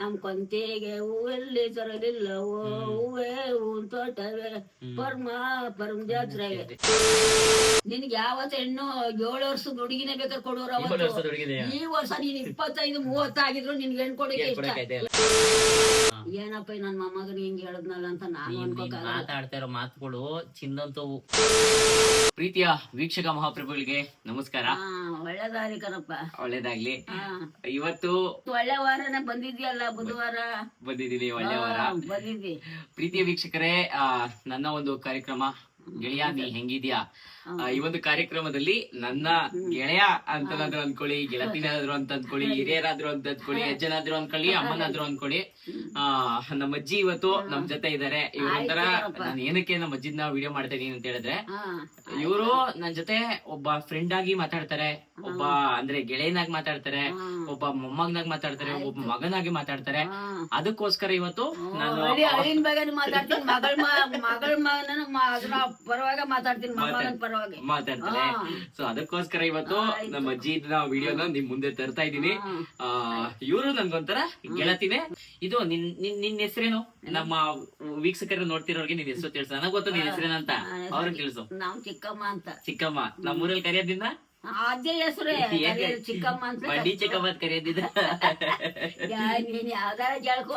ನಮ್ ಕೊಂತಿಗೆ ಹೂವೆಲ್ಲಿ ತರಲಿಲ್ಲವೋ ಹೂವೇ ಹೂವಿನ ತೋಟವೇ ಪರ್ಮ ಪರಮ ಜಾತ್ರೆ ನಿನ್ಗೆ ಯಾವತ್ತ ಹೆಣ್ಣು ಏಳು ವರ್ಷದ ಹುಡುಗಿನೇ ಬೇಕಾದ್ರೆ ಕೊಡೋರು ಅವತ್ತು? ಈ ವರ್ಷ ನೀನ್ ಇಪ್ಪತ್ತೈದು ಮೂವತ್ತಾಗಿದ್ರು ನಿನ್ಗೆ ಹೆಣ್ಣು ಕೊಡೋಕೆ ಇಷ್ಟ. ಏನಪ್ಪ ನನ್ ಮೊಮ್ಮಗನಿಗೆ ಹಿಂಗ್ ಹೇಳದ್ನಲ್ಲ ಅಂತ ನಾನು ನೀನ್ ಮಾತಾಡ್ತಾ ಇರೋ ಮಾತುಗಳು ಚಿಂದಂತವು ಪ್ರೀತಿಯ ವೀಕ್ಷಕ ಮಹಾಪ್ರಭುಗಳಿಗೆ ನಮಸ್ಕಾರ. ಹಾ ಕನಪ್ಪ ಕಣಪ್ಪ. ಒಳ್ಳೇದಾಗ್ಲಿ. ಇವತ್ತು ಒಳ್ಳೆ ವಾರನೇ ಬಂದಿದ್ಯಲ್ಲ ಬುಧವಾರ? ಬಂದಿದ್ದೀನಿ ಒಳ್ಳೆ ವಾರ. ಹಾ, ಬಂದಿದ್ದಿ. ಪ್ರೀತಿಯ ವೀಕ್ಷಕರೇ ಆ, ನನ್ನ ಒಂದು ಕಾರ್ಯಕ್ರಮ. ಗೆಳೆಯ ನೀ ಹೆಂಗಿದ್ಯಾ? ಈ ಒಂದು ಕಾರ್ಯಕ್ರಮದಲ್ಲಿ ನನ್ನ ಗೆಳೆಯ ಅಂತನಾದ್ರು ಅನ್ಕೊಳ್ಳಿ ಗೆಳತಿನಾದ್ರು ಅಂತ ಅನ್ಕೊಳ್ಳಿ ಹಿರಿಯರಾದ್ರು ಅಂತ ಅನ್ಕೊಳ್ಳಿ ಅಜ್ಜನಾದ್ರು ಅನ್ಕೊಳ್ಳಿ ಅಮ್ಮನಾದ್ರು ಅನ್ಕೊಳ್ಳಿ. ಆ ನಮ್ಮ ಅಜ್ಜಿ ಇವತ್ತು ನಮ್ ಜೊತೆ ಇದಾರೆ. ಇವರೊಂಥರ ನಾನು ಏನಕ್ಕೆ ನಮ್ಮ ಅಜ್ಜಿನ ವಿಡಿಯೋ ಮಾಡ್ತಾ ಇದೀನಿ ಅಂತ ಹೇಳಿದ್ರೆ ಇವರು ನನ್ ಜೊತೆ ಒಬ್ಬ ಫ್ರೆಂಡ್ ಆಗಿ ಮಾತಾಡ್ತಾರೆ ಒಬ್ಬ ಅಂದ್ರೆ ಗೆಳೆಯನಾಗಿ ಮಾತಾಡ್ತಾರೆ ಒಬ್ಬ ಮೊಮ್ಮಗನಾಗಿ ಮಾತಾಡ್ತಾರೆ ಒಬ್ಬ ಮಗನಾಗಿ ಮಾತಾಡ್ತಾರೆ. ಅದಕ್ಕೋಸ್ಕರ ಇವತ್ತು ನಾನು ಮಗಳ ಮಗಳ ಮಗನ ಪರವಾಗಿ ಮಾತಾಡ್ತೀನಿ. ಪರವಾಗಿ. ಮಾತಾಡ್ತಾರೆ ಸೊ ಅದಕ್ಕೋಸ್ಕರ ಇವತ್ತು ನಮ್ಮ ಅಜ್ಜಿ ವಿಡಿಯೋನ ನಿಮ್ ಮುಂದೆ ತರ್ತಾ ಇದೀನಿ ಆ ಇವರು ನನ್ಗೊಂಥರ ಗೆಳತಿನೇ. ಇದು ನಿನ್ ನಿನ್ ನಿನ್ ಹೆಸರೇನು? ನಮ್ಮ ವೀಕ್ಷಕರ ನೋಡ್ತಿರೋರ್ಗೆ ನಿನ್ ಹೆಸರು ತಿಳಿಸ. ನನಗ್ ಗೊತ್ತು ನಿನ್ ಹೆಸರೇನಂತ. ಅವ್ರಿಗೆ ತಿಳಿಸು. ನಾವ್ ಚಿಕ್ಕಮ್ಮ ಅಂತ. ಚಿಕ್ಕಮ್ಮ. ನಮ್ಮೂರಲ್ಲಿ ಕರೆಯೋದ್ರಿಂದ? ಅದೇ ಹೆಸರು ಚಿಕ್ಕಮ್ಮ ಅಂತ ಚಿಕ್ಕಮ್ಮ ಅಂತ ಕರೆಯೋದಿದ್ರ ಯಾ, ನೀನ್ ಯಾವ್ದಾರ ಜಳ್ಕೋ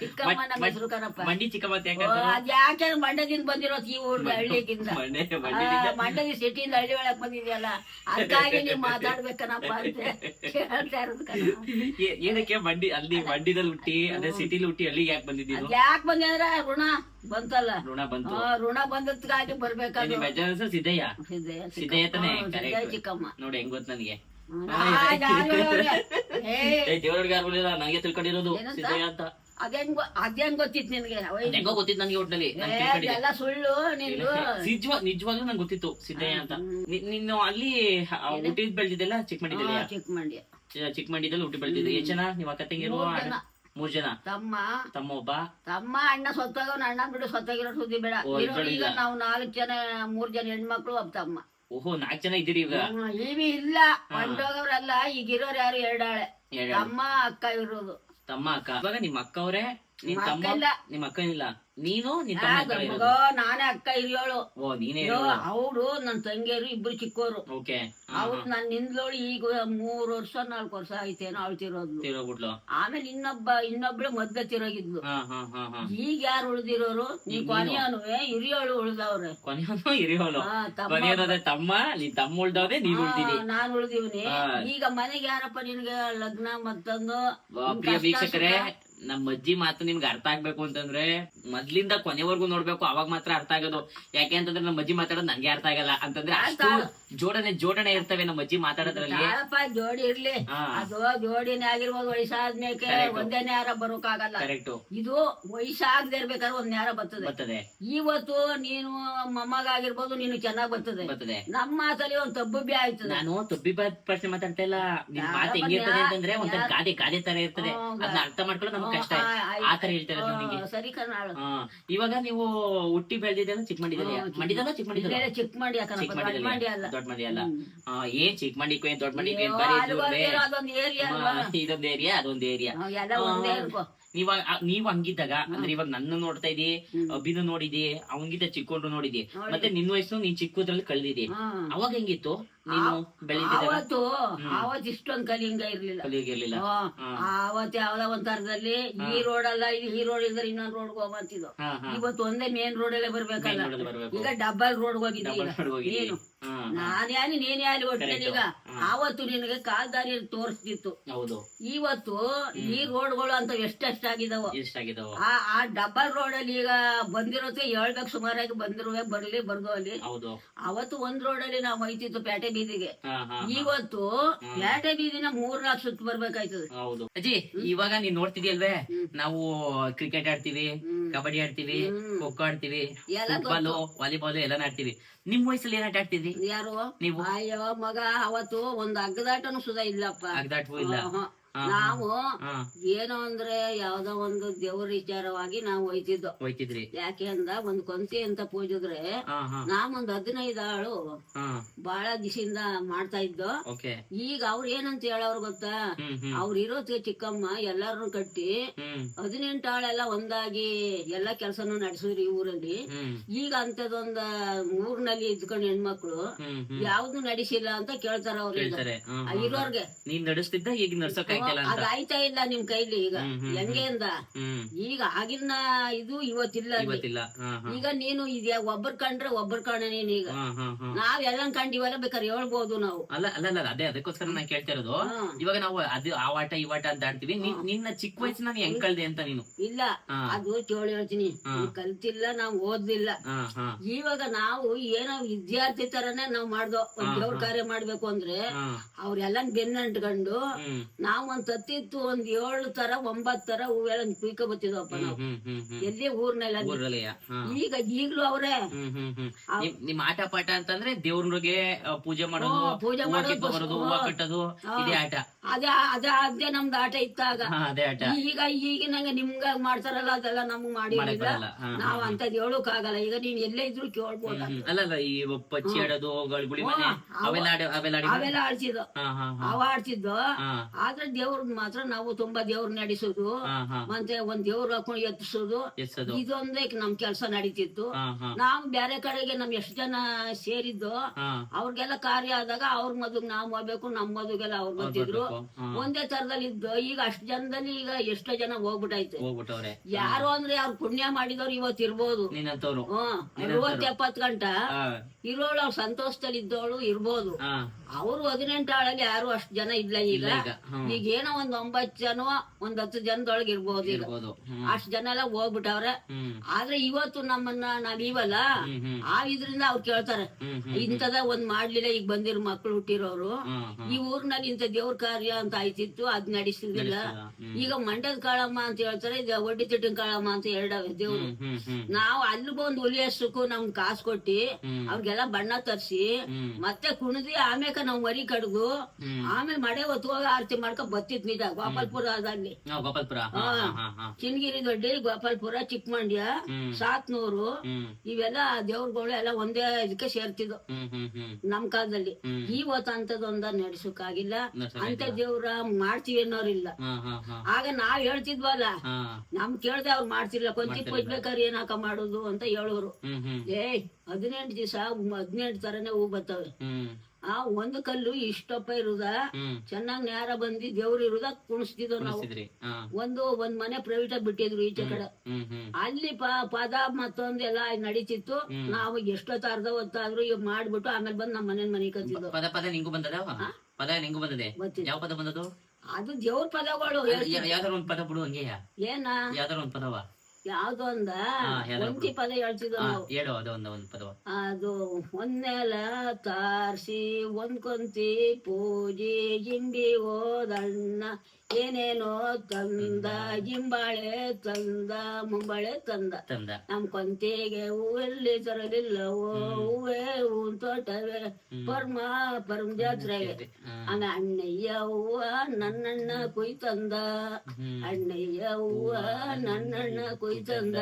ಚಿಕ್ಕಮ್ಮ ನಮ್ಮ ಹೆಸರು ಕರಪ್ಪ. ಮಂಡಿ ಚಿಕ್ಕಮ್ಮ ಅಂತ ಅದ್ ಯಾಕೆ ಮಂಡ್ಯದಿಂದ ಬಂದಿರೋದು ಈ ಊರ್ಗೆ ಹಳ್ಳಿಗಿಂತ ಮಂಡ್ಯದ ಸಿಟಿಯಿಂದ ಹಳ್ಳಿ ಒಳಗ್ ಬಂದಿದ್ಯಲ್ಲ ಅದಕ್ಕಾಗಿ ನೀವ್ ಮಾತಾಡ್ಬೇಕನಪ್ಪ ಅಂತ ಹೇಳ್ತಾ ಇರೋದು ಏನಕ್ಕೆ ಮಂಡಿ ಅಲ್ಲಿ ಮಂಡ್ಯದಲ್ಲಿ ಹುಟ್ಟಿ ಅದೇ ಸಿಟಿಲಿ ಹುಟ್ಟಿ ಅಲ್ಲಿಗೆ ಯಾಕೆ ಯಾಕ್ ಯಾಕೆ ಅಂದ್ರೆ ಋಣ ಬಂತಲ್ಲ. ಋಣ ಬಂತು. ಋಣ ಬಂದದ್ಕಾಗಿ ಬರ್ಬೇಕಾದ್ರೆ. ಸಿದ್ದಯ್ಯ? ಸಿದ್ದಯ್ಯ ಸಿದ್ದಯ್ಯ ತಾನೇ? ಚಿಕ್ಕಮ್ಮ. ನೋಡಿ ಹೆಂಗ್ ಗೊತ್ತು ನನಗೆ? ಆ, ಯಾರು ಗೊತ್ತಿಲ್ಲ ನನಗೆ ತಿಳ್ಕೊಂಡಿರೋದು ಸಿದ್ದಯ್ಯ ಅಂತ. ಅದೇಂಗ್ ಗೊ- ಅದೇನ್ ಗೊತ್ತಿತ್ತು ನಿನ್ಗೆ? ಹೆಂಗೋ ಗೊತ್ತಿತ್ತು ನನಗೆ ತಿಳ್ಕೊಂಡಿದ್ದೆ. ಅದೆಲ್ಲ ಸುಳ್ಳು ನಿಂದು. ನಿಜವಾಗ ನಿಜವಾಗ್ಲೂ ನಂಗೆ ಗೊತ್ತಿತ್ತು ಸಿದ್ದಯ್ಯ ಅಂತ. ನಿ- ನೀನು ಅಲ್ಲಿ ಹುಟ್ಟಿದ್ ಬೆಳೆದಿದ್ದೆಲ್ಲ ಚಿಕ್ಕಮಂಡಿದಲ್ಲಿ ಚಿಕ್ಕಮಂಡಿ. ಚಿಕ್ಕಮಂಡಿದಲ್ಲಿ ಹುಟ್ಟಿ ಬೆಳೆದಿದ್ದೆ. ಎಷ್ಟು ಜನ? ನಿಮ್ಮ ಅಕ್ಕ ತಂಗಿರು ಮೂರ್ ಜನ. ತಮ್ಮ. ತಮ್ಮ ಒಬ್ಬ? ತಮ್ಮ ಅಣ್ಣ ಸೊತ್ತಾಗವನ ಅಣ್ಣ ಬಿಡು ಸೊತ್ತಾಗಿರೋ ಸುದ್ದಿ ಬೇಡ. ಈಗ ನಾವು ನಾಲ್ಕು ಜನ ಮೂರ್ ಜನ ಹೆಣ್ಮಕ್ಳು ಒಬ್ಬ ತಮ್ಮ. ಓಹೋ ನಾಲ್ಕು ಜನ ಇದ್ದೀರಿ ಈಗ ಇವಿ ಇಲ್ಲ. ಹೊಂಟೋಗವ್ರಲ್ಲ ಈಗ ಇರೋರು ಯಾರು? ಎರಡಾಳೆ. ಎರಡು. ತಮ್ಮ ಅಕ್ಕ ಇರೋದು. ತಮ್ಮ ಅಕ್ಕ. ಇವಾಗ ನಿಮ್ಮ ಅಕ್ಕ ಅವರೇ ನಿನ್ ತಮ್ಮ ಇಲ್ಲ. ನಿಮ್ಮ ಅಕ್ಕ ಇಲ್ಲ ನೀನು ನಿನ್ ತಮ್ಮ ಇರೋದು. ನಾನೇ ಅಕ್ಕ ಹಿರಿಯೋಳು ಓ ನೀನೇ ಅವ್ರು ನನ್ ತಂಗಿಯರು ಇಬ್ರು ಚಿಕ್ಕೋರು. ಓಕೆ. ಅವ್ರು ನನ್ ನಿಂದ್ಲೋಳು ಈಗ ಮೂರ್ ವರ್ಷ ನಾಲ್ಕು ವರ್ಷ ಆಯ್ತೇನೋ ಅಳ್ತಿರೋದು ತಿರೋಗ್ಬಿಟ್ಲು. ಆಮೇಲೆ ಇನ್ನೊಬ್ಬ ಇನ್ನೊಬ್ಳು ಮದ್ದ ತಿರೋಗಿದ್ಲು. ಹಾ ಹಾ ಹಾ ಹಾ. ಈಗ ಯಾರು ಉಳಿದಿರೋರು? ನೀ ಕೊನೆಯವನುವೆ ಹಿರಿಯೋಳು ಉಳ್ದವ್ರೆ. ಕೊನೆಯವನು ಹಿರಿಯೋಳು. ಆ, ತಮ್ಮ. ನೀ ತಮ್ಮ ನೀನ್ ತಮ್ಮ ಉಳ್ದವ್ರೆ ನೀನ್ ಉಳ್ದಿದಿ. ನಾನ್ ಉಳ್ದಿವ್ನಿ. ಈಗ ಮನೆಗೆ ಯಾರಪ್ಪ ನಿನ್ಗೆ ಲಗ್ನ ಮತ್ತೊಂದು? ವಾ, ಪ್ರಿಯ ವೀಕ್ಷಕರೇ ನಮ್ಮ ಅಜ್ಜಿ ಮಾತು ನಿಮ್ಗೆ ಅರ್ಥ ಆಗ್ಬೇಕು ಅಂತಂದ್ರೆ ಮೊದ್ಲಿಂದ ಕೊನೆವರೆಗೂ ನೋಡ್ಬೇಕು ಅವಾಗ ಮಾತ್ರ ಅರ್ಥ ಆಗೋದು. ಯಾಕೆ ಅಂತಂದ್ರೆ ನಮ್ಮ ಅಜ್ಜಿ ಮಾತಾಡೋದು ನಂಗೆ ಅರ್ಥ ಆಗಲ್ಲ. ಅಂತಂದ್ರೆ ಅಷ್ಟು ಜೋಡಣೆ ಜೋಡಣೆ ಇರ್ತವೆ ನಮ್ಮ ಅಜ್ಜಿ ಮಾತಾಡೋದ್ರಲ್ಲಿ. ಯಾರಪ್ಪ ಜೋಡಿ ಇರ್ಲಿ. ಅದು ಜೋಡಿನೇ ಆಗಿರ್ಬೋದು ವಯಸ್ಸಾದ್ಮೇಲೆ ಒಂದೇ ನೇರ ಬರೋಕಾಗಲ್ಲ. ಕರೆಕ್ಟ್ ಇದು ವಯಸ್ಸಾಗದೆ ಇರ್ಬೇಕಾದ್ರೆ ಒಂದ್ ನೇರ ಬರ್ತದೆ. ಬರ್ತದೆ. ಇವತ್ತು ನೀನು ಮೊಮ್ಮಗ ಆಗಿರ್ಬೋದು ನೀನು ಚೆನ್ನಾಗ್ ಬರ್ತದೆ. ಬರ್ತದೆ. ನಮ್ಮ ಮಾತಲ್ಲಿ ಒಂದ್ ತಬ್ಬುಬ್ಬಿ ಆಯ್ತು ನಾನು ತುಬ್ಬಿ ಪ್ರಶ್ನೆ ಮಾತಾಡ್ತಾ ಇಲ್ಲ. ನಿಮ್ ಮಾತು ಹೆಂಗಿರ್ತದೆ ಅಂತಂದ್ರೆ ಒಂದ್ ಗಾದೆ ಗಾದೆ ತರ ಇರ್ತದೆ. ಅದನ್ನ ಅರ್ಥ ಮಾಡ್ಕೊಳ್ಳೋ ನಮ್ಗೆ ಕಷ್ಟ ಆತರ ತರ ಹೇಳ್ತಾರೆ ನನಗೆ ಆ, ಸರಿ ಕರ್ನಾಳು ಹಾ ಇವಾಗ ನೀವು ಹುಟ್ಟಿ ಬೆಳೆದಿದ್ದೆಲ್ಲ ಚಿಕ್ಕಮಂಡಿದಲ್ಲಿ ಮಂಡಿದಲ್ಲ ಚಿಕ್ಕಮಂಡಿದಲ್ಲ ಚಿಕ್ಕಮಂಡಿ ಚಿಕ್ಕ ಮಂಡಿ ಯಾಕನಪ್ಪ ದೊಡ್ಡ ಮಂಡಿ ಅಲ್ಲ. ದೊಡ್ಡ ಮಂದಿ ಅಲ್ಲ ಆ, ಏನ್ ಚಿಕ್ಕಮಂಡಿ ಏನ್ ದೊಡ್ಡ ಮಂಡಿಗೂ ಏನ್ ಇದೊಂದ್ ಏರಿಯಾ ಅದೊಂದ್ ಏರಿಯಾ ಎಲ್ಲ ಒಂದೇ ಇರ್ಕೋ. ನೀವ ನೀವ್ ಹಂಗಿದ್ದಾಗ ಅಂದ್ರೆ ಇವಾಗ ನನ್ನ ನೋಡ್ತಾ ಇದಿ ಅಭಿನ ನೋಡಿದಿ ಅವನ್ಗಿಂತ ಚಿಕ್ಕೊಂಡ್ರು ನೋಡಿದಿ ಮತ್ತೆ ನಿನ್ ವಯಸ್ಸು ನೀನ್ ಚಿಕ್ಕದ್ರಲ್ಲಿ ಕಳ್ದಿದಿ ಅವಾಗ ಹೆಂಗಿತ್ತು ನೀನು ಅವತ್ತು ಅವತ್ ಇಷ್ಟೊಂದ್ ಕಲಿಂಗ ಇರ್ಲಿಲ್ಲ. ಕಲಿಯೋಗಿರ್ಲಿಲ್ಲ. ಅವತ್ ಯಾವ್ದ ಒಂದ್ ತರದಲ್ಲಿ ಈ ರೋಡ್ ಅಲ್ಲ ಇದು ಈ ರೋಡ್ ಇದ್ರೆ ಇನ್ನೊಂದ್ ರೋಡ್ ಹೋಗ್ಬಂತಿದ್ದು ಇವತ್ತು ಒಂದೇ ಮೇನ್ ರೋಡ್ ಅಲ್ಲೇ ಬರ್ಬೇಕಲ್ಲ. ಈಗ ಡಬಲ್ ರೋಡ್ ಹೋಗಿದ್ದೀನಿ ನೀನು ನಾನೇ ಅಲ್ಲಿ ನೀನೇ ಅಲ್ಲಿ ಒಟ್ಟಿನಲ್ಲಿ ಈಗ? ಆವತ್ತು ನಿನಗೆ ಕಾಲ್ದಾರಿ ತೋರಿಸ್ತಿತ್ತು. ಹೌದು. ಇವತ್ತು ಈ ರೋಡ್ಗಳು ಅಂತ ಎಷ್ಟೆಷ್ಟಾಗಿದಾವ. ಎಷ್ಟಾಗಿದಾವ. ಆ ಆ ಡಬಲ್ ರೋಡ್ ಅಲ್ಲಿ ಈಗ ಬಂದಿರೋದು ಹೇಳ್ಬೇಕು ಸುಮಾರಾಗಿ ಬಂದಿರುವೆ ಬರ್ಲಿ ಬರ್ದು ಅಲ್ಲಿ. ಹೌದು. ಅವತ್ತು ಒಂದ್ ರೋಡ್ ಅಲ್ಲಿ ನಾವು ಹೋಯ್ತಿತ್ತು ಪೇಟೆ ಬೀದಿಗೆ. ಹಾ ಹಾ ಇವತ್ತು ಪೇಟೆ ಬೀದಿನ ಮೂರ್ ನಾಲ್ಕು ಸುತ್ತ ಬರ್ಬೇಕಾಯ್ತದೆ. ಹೌದು. ಅಜ್ಜಿ ಇವಾಗ ನೀನ್ ನೋಡ್ತಿದ್ಯಲ್ವೇ? ನಾವು ಕ್ರಿಕೆಟ್ ಆಡ್ತೀವಿ ಕಬಡ್ಡಿ ಆಡ್ತೀವಿ ಖೋಖೋ ಖೋ ಆಡ್ತೀವಿ ಎಲ್ಲ ಫುಟ್ಬಾಲ್ ವಾಲಿಬಾಲ್ ಎಲ್ಲ ಆಡ್ತೀವಿ. ನಿಮ್ ವಯಸ್ಸಲ್ಲಿ ಏನ್ ಆಟ ಆಡ್ತಿದ್ರಿ ಯಾರು? ನೀವು? ಅಯ್ಯೋ ಮಗ ಅವತ್ತು ಒಂದ್ ಅಗ್ಗದಾಟನು ಸುದ ಇಲ್ಲಪ್ಪ. ಅಗ್ದಾಟವೂ ಇಲ್ಲ. ನಾವು ಏನೋ ಅಂದ್ರೆ ಯಾವ್ದೋ ಒಂದು ದೇವ್ರ ವಿಚಾರವಾಗಿ ನಾವು ಒಯ್ತಿದ್ದೋ. ಹೋಯ್ತಿದ್ರಿ ಯಾಕೆ ಅಂದ ಒಂದ್ ಕೊಂತಿ ಅಂತ ಪೂಜಿದ್ರೆ ನಾವೊಂದ್ ಹದಿನೈದು ಆಳು ಬಹಳ ದಿಸಿಂದ ಮಾಡ್ತಾ ಇದ್ದೋ. ಈಗ ಅವ್ರ ಏನಂತ ಹೇಳೋರ್ ಗೊತ್ತಾ? ಅವ್ರ ಇರೋದಕ್ಕೆ ಚಿಕ್ಕಮ್ಮ ಎಲ್ಲಾರು ಕಟ್ಟಿ ಹದಿನೆಂಟು ಆಳೆಲ್ಲ ಒಂದಾಗಿ ಎಲ್ಲಾ ಕೆಲ್ಸನೂ ನಡೆಸಿದ್ರಿ ಈ ಊರಲ್ಲಿ. ಈಗ ಅಂತದೊಂದ ಮೂರ್ನಲ್ಲಿ ಇದ್ಕೊಂಡು ಹೆಣ್ಮಕ್ಳು ಯಾವ್ದು ನಡೆಸಿಲ್ಲ ಅಂತ ಕೇಳ್ತಾರ ಅವ್ರಿಗೆ ಇರೋರ್ಗೆ. ನೀನ್ ನಡೆಸ್ತಿದ್ದ ಈಗ ನಡ್ಸಕ್ ಅಂತ. ಅದ್ ಆಯ್ತಾ ಇಲ್ಲ ನಿಮ್ ಕೈಲಿ ಈಗ? ಹೆಂಗೆ ಅಂದ? ಈಗ ಆಗಿನ ಇದು ಇವತ್ತಿಲ್ಲ ಇವತ್ತಿಲ್ಲ. ಈಗ ನೀನು ಇದ್ಯಾ? ಒಬ್ಬರ್ ಕಂಡ್ರೆ ಒಬ್ಬರ್ ಕಾಣ ನೀನ್ ಈಗ. ನಾವ್ ಎಲ್ಲನ್ ಕಂಡಿವಲ್ಲ ಬೇಕಾದ್ರೆ ಹೇಳ್ಬೋದು ನಾವು. ಅಲ್ಲ ಅಲ್ಲ ಅಲ್ಲ ಅದೇ ಅದಕ್ಕೋಸ್ಕರ ನಾ ಕೇಳ್ತಾ ಇರೋದು. ಇವಾಗ ನಾವು ಅದು ಆ ವಾಟ ಈ ವಾಟ ಅಂತ ಆಡ್ತೀವಿ. ನಿನ್ನ ಚಿಕ್ಕ ವಯಸ್ಸಿನ ನೀನ್ ಹೆಂಗ್ ಕಳ್ದೆ ಅಂತ ನೀನು? ಇಲ್ಲ. ಅದು ಕೇಳಿ ಹೇಳ್ತೀನಿ. ಕಲ್ತಿಲ್ಲ ನಾವ್ ಓದ್ಲಿಲ್ಲ. ಇವಾಗ ನಾವು ಏನೋ ವಿದ್ಯಾರ್ಥಿ ತರನೇ ನಾವ್ ಮಾಡ್ದೋ ಒಂದ್ ದೇವ್ರ ಕಾರ್ಯ ಮಾಡ್ಬೇಕು ಅಂದ್ರೆ ಅವ್ರೆಲ್ಲ ಬೆನ್ನಂಟ್ಕೊಂಡು ನಾವು ನಾವ್ ಒಂದ್ ತತ್ತಿತ್ತು ಒಂದ್ ಏಳು ತರ ಒಂಬತ್ ತರ ಹೂವೆಲ್ಲ ಕುಯ್ಕ ಬತ್ತಿದ್ವಪ್ಪ ನಾವು. ಎಲ್ಲಿ? ಊರ್ನೆಲ್ಲ ಈಗ ಈಗ್ಲೂ ಅವ್ರೆ. ನಿಮ್- ನಿಮ್ ಆಟ ಪಾಠ ಅಂತಂದ್ರೆ ದೇವ್ರಿಗೆ ಪೂಜೆ ಮಾಡೋದು ಹ್ಮ್, ಪೂಜೆ ಹೂವ ಮಾಡೋದು, ಕಿತ್ಕೊಂಡ್ ಬರೋದು ಹೂವ ಕಟ್ಟೋದು ಇದೇ ಆಟ. ಅದೇ ಅದೇ ಅದೇ ನಮ್ದು ಆಟ ಇತ್ತಾಗ ಹಾ ಅದೇ ಆಟ. ಈಗ ಈಗಿನ ನಿಮ್ಗ ಮಾಡ್ತಾರಲ್ಲ ಅದೆಲ್ಲ ನಮಗ್ ಮಾಡಿ ಹಾ ನಾವ್ ಅಂತದ್ ಹೇಳೋಕ್ ಆಗಲ್ಲ ಈಗ ನೀನ್ ಎಲ್ಲೇ ಇದ್ರು ಕೇಳ್ಬೋದ ಹ್ಮ್. ಅಲ್ಲ ಅಲ್ಲ ಈ ಪಚ್ಚಿ ಆಡೋದು ಗುಳಿ ಮನೆ ಅವೆಲ್ಲ ಆಡ ಅವೆಲ್ಲ ಆಡಿ ಅವೆಲ್ಲ ಆಡ್ಸಿದ್ದು. ಹಾ ಹಾ ಹಾ. ಅವ ಆಡ್ತಿದ್ದು ಹಾ. ಆದ್ರೆ ದೇವ್ರ ಮಾತ್ರ ನಾವು ತುಂಬಾ ದೇವ್ರ ನಡೆಸೋದು. ಹಾ ಹಾ. ಮತ್ತೆ ಒಂದ್ ದೇವ್ರ ಹಾಕೊಂಡು ಎತ್ತಿಸೋದು. ಇದೊಂದೇ ನಮ್ ಕೆಲ್ಸ ನಡೀತಿತ್ತು. ನಾವ್ ಹಾ. ನಾವು ಬೇರೆ ಕಡೆಗೆ ನಮ್ ಎಷ್ಟ್ ಜನ ಸೇರಿದ್ದು ಹಾ. ಅವ್ರಿಗೆಲ್ಲ ಕಾರ್ಯ ಆದಾಗ ಅವ್ರ ಮದುಗ್ ನಾವ್ ಹೋಗ್ಬೇಕು ನಮ್ ಮದುಗೆಲ್ಲ ಅವ್ರು ಬರ್ತಿದ್ರು. ಒಂದೇ ತರದಲ್ಲಿ ಇದ್ದು ಈಗ ಅಷ್ಟ್ ಜನದಲ್ಲಿ ಈಗ ಎಷ್ಟೋ ಜನ ಹೋಗ್ಬಿಟ್ಟೈತೆ ಹೋಗ್ಬಿಟ್ಟವ್ರೆ. ಯಾರು ಅಂದ್ರೆ ಅವ್ರು ಪುಣ್ಯ ಮಾಡಿದವ್ರು ಇವತ್ ಇರ್ಬೋದು. ನಿನ್ನಂತವ್ರು. ಹ್ಮ್ ಎಪ್ಪತ್ ಗಂಟ ಇರೋಳು ಅವ್ರ ಸಂತೋಷದಲ್ಲಿ ಇದ್ದವಳು ಇರ್ಬೋದು ಅವರು ಹದಿನೆಂಟು ಆಳಲ್ಲಿ ಯಾರು ಅಷ್ಟು ಜನ ಇಲ್ಲ ಈಗ. ಈಗ ಏನೋ ಒಂದ್ ಒಂಬತ್ತು ಜನ ಒಂದ್ ಹತ್ತು ಜನದೊಳಗೆ ಇರ್ಬೋದು ಈಗ. ಹ್ಮ್. ಜನ ಎಲ್ಲ ಹೋಗ್ಬಿಟ್ಟವ್ರೆ. ಆದ್ರೆ ಇವತ್ತು ನಮ್ಮನ್ನ ನಾವ್ ಇವಲ್ಲ ಹ್ಮ್ ಹ್ಮ್. ಆ ಇದ್ರಿಂದ ಅವ್ರು ಕೇಳ್ತಾರೆ ಇಂಥದ ಒಂದ್ ಮಾಡ್ಲಿಲ್ಲ ಈಗ ಬಂದಿರೋ ಮಕ್ಳು ಹುಟ್ಟಿರೋರು. ಈ ಊರ್ನಲ್ಲಿ ಇಂಥ ದೇವ್ರ ಕಾರ್ಯ ಅಂತ ಆಯ್ತಿತ್ತು ಅದ್ ನಡೆಸಿದಿಲ್ಲ ಈಗ ಮಂಡ್ಯದ ಕಾಳಮ್ಮ ಅಂತ ಹೇಳ್ತಾರೆ ಒಡ್ಡಿ ತಿಟ್ಟಿನ ಕಾಳಮ್ಮ ಅಂತ ಎರಡವೆ ದೇವ್ರು. ನಾವು ಅಲ್ಲಿ ಬಂದು ಹುಲಿ ಹಸುಕು ನಮ್ಗ್ ಕಾಸು ಕೊಟ್ಟಿ. ಅವ್ರಿಗೆಲ್ಲ ಬಣ್ಣ ತರಿಸಿ ಮತ್ತೆ ಕುಣಿದಿ ಆಮ್ಯಾಕ ನಾವು ಮರಿ ಕಡ್ದು ಆಮೇಲೆ ಮಡೆ ಹೊತ್ತು ಹೋಗಿ ಆರತಿ ಮಾಡ್ಕೊ ಬರ್ತಿದ್ವಿ ನಿಜ ಗೋಪಾಲ್ಪುರ ಅದಲ್ಲಿ ಗೋಪಾಲ್ಪುರ. ಚಿನ್ಗಿರಿ ದೊಡ್ಡಿ ಗೋಪಾಲ್ಪುರ ಚಿಕ್ಕಮಂಡ್ಯ ಸಾತ್ನೂರು ಇವೆಲ್ಲ ದೇವ್ರಗಳು ಎಲ್ಲ ಒಂದೇ ಇದಕ್ಕೆ ಸೇರ್ತಿದ್ವು ನಮ್ ಕಾಲದಲ್ಲಿ. ಈ ಇವತ್ತು ಅಂತದೊಂದ ನಡೆಸಕ್ಕಾಗಿಲ್ಲ ನಡ್ಸಕ್ ಅಂತ ದೇವ್ರ ಮಾಡ್ತೀವಿ ಅನ್ನೋರಿಲ್ಲ. ಆಗ ನಾವ್ ಹೇಳ್ತಿದ್ವಲ್ಲ ನಮ್ ಕೇಳ್ದೆ ಅವ್ರು ಮಾಡ್ತಿರ್ಲಿಲ್ಲ. ಕೊಂಚಿ ಕೊಯ್ಬೇಕಾರೆ ಏನಾಕ ಮಾಡುದು? ಅಂತ ಹೇಳೋರು. ಏಯ್ ಹದಿನೆಂಟು ದಿವಸ ಹದಿನೆಂಟು ತರನೇ ಹೂ ಬರ್ತವೆ. ಆ ಒಂದ್ ಕಲ್ಲು ಇಷ್ಟಪ್ಪ ಇರುದ. ಚೆನ್ನಾಗ್ ನೇರ ಬಂದಿ ದೇವ್ರ ಇರುದ ಕುಣಿಸ್ತಿದ್ವು ನಾವು. ಒಂದು ಒಂದ್ ಮನೆ ಪ್ರೈವೇಟ್ ಬಿಟ್ಟಿದ್ರು ಈಚೆ ಕಡೆ. ಅಲ್ಲಿ ಪದ ಪದ ಮತ್ತೊಂದೆಲ್ಲ ನಡೀತಿತ್ತು. ನಾವು ಎಷ್ಟೊತ್ತು ಅರ್ಧ ಹೊತ್ತಾದ್ರು ಈಗ ಮಾಡ್ಬಿಟ್ಟು ಆಮೇಲೆ ಬಂದ್ ನಮ್ಮ ಮನೆ ಮನೆ ಕಲ್ತಿದ್ವು ಪದ ಪದ ನಿಂಗು ಬಂದದ? ಪದ ನಿಂಗು ಬಂದದೆ? ಯಾವ ಪದ ಬಂದದು? ಅದು ದೇವ್ರ ಪದಗಳು ಯಾವ್ದಾರ ಒಂದ್ ಪದ ಬಿಡು ಹಂಗೆ ಏನ? ಯಾವ್ದಾರ ಒಂದ್ ಪದವ? ಯಾವ್ದೋ ಒಂದ? ಒಂಟಿ ಪದ ಹೇಳ್ತಿದ್ವು ಹಾ ನಾವು. ಹೇಳು ಅದ ಒಂದ ಒಂದ್ ಪದವ ಅದು ಒಂದೆಲ ತಾರ್ಸಿ ಒಂದ್ ಕೊಂತಿ ಪೂಜಿ ಜಿಂಬಿ ಓದಣ್ಣ ಏನೇನೋ ತಂದ ಜಿಂಬಾಳೆ ತಂದ ಮುಂಬಾಳೆ ತಂದ. ತಂದ. ನಮ್ ಕೊಂತಿಗೆ ಹೂವೆಲ್ಲಿ ತರಲಿಲ್ಲವೋ ಹೂವೇ ಹೂ ತೋಟವೇ ಪರ್ಮ ಪರಮ ಜಾತ್ರೆಗೆ. ಹಾ. ಅಣ್ಣಯ್ಯ ಹೂವ ನನ್ನಣ್ಣ ಕುಯ್ ತಂದ ಅಣ್ಣಯ್ಯ ಹೂವ ನನ್ನಣ್ಣ ಕುಯ್ತಂದ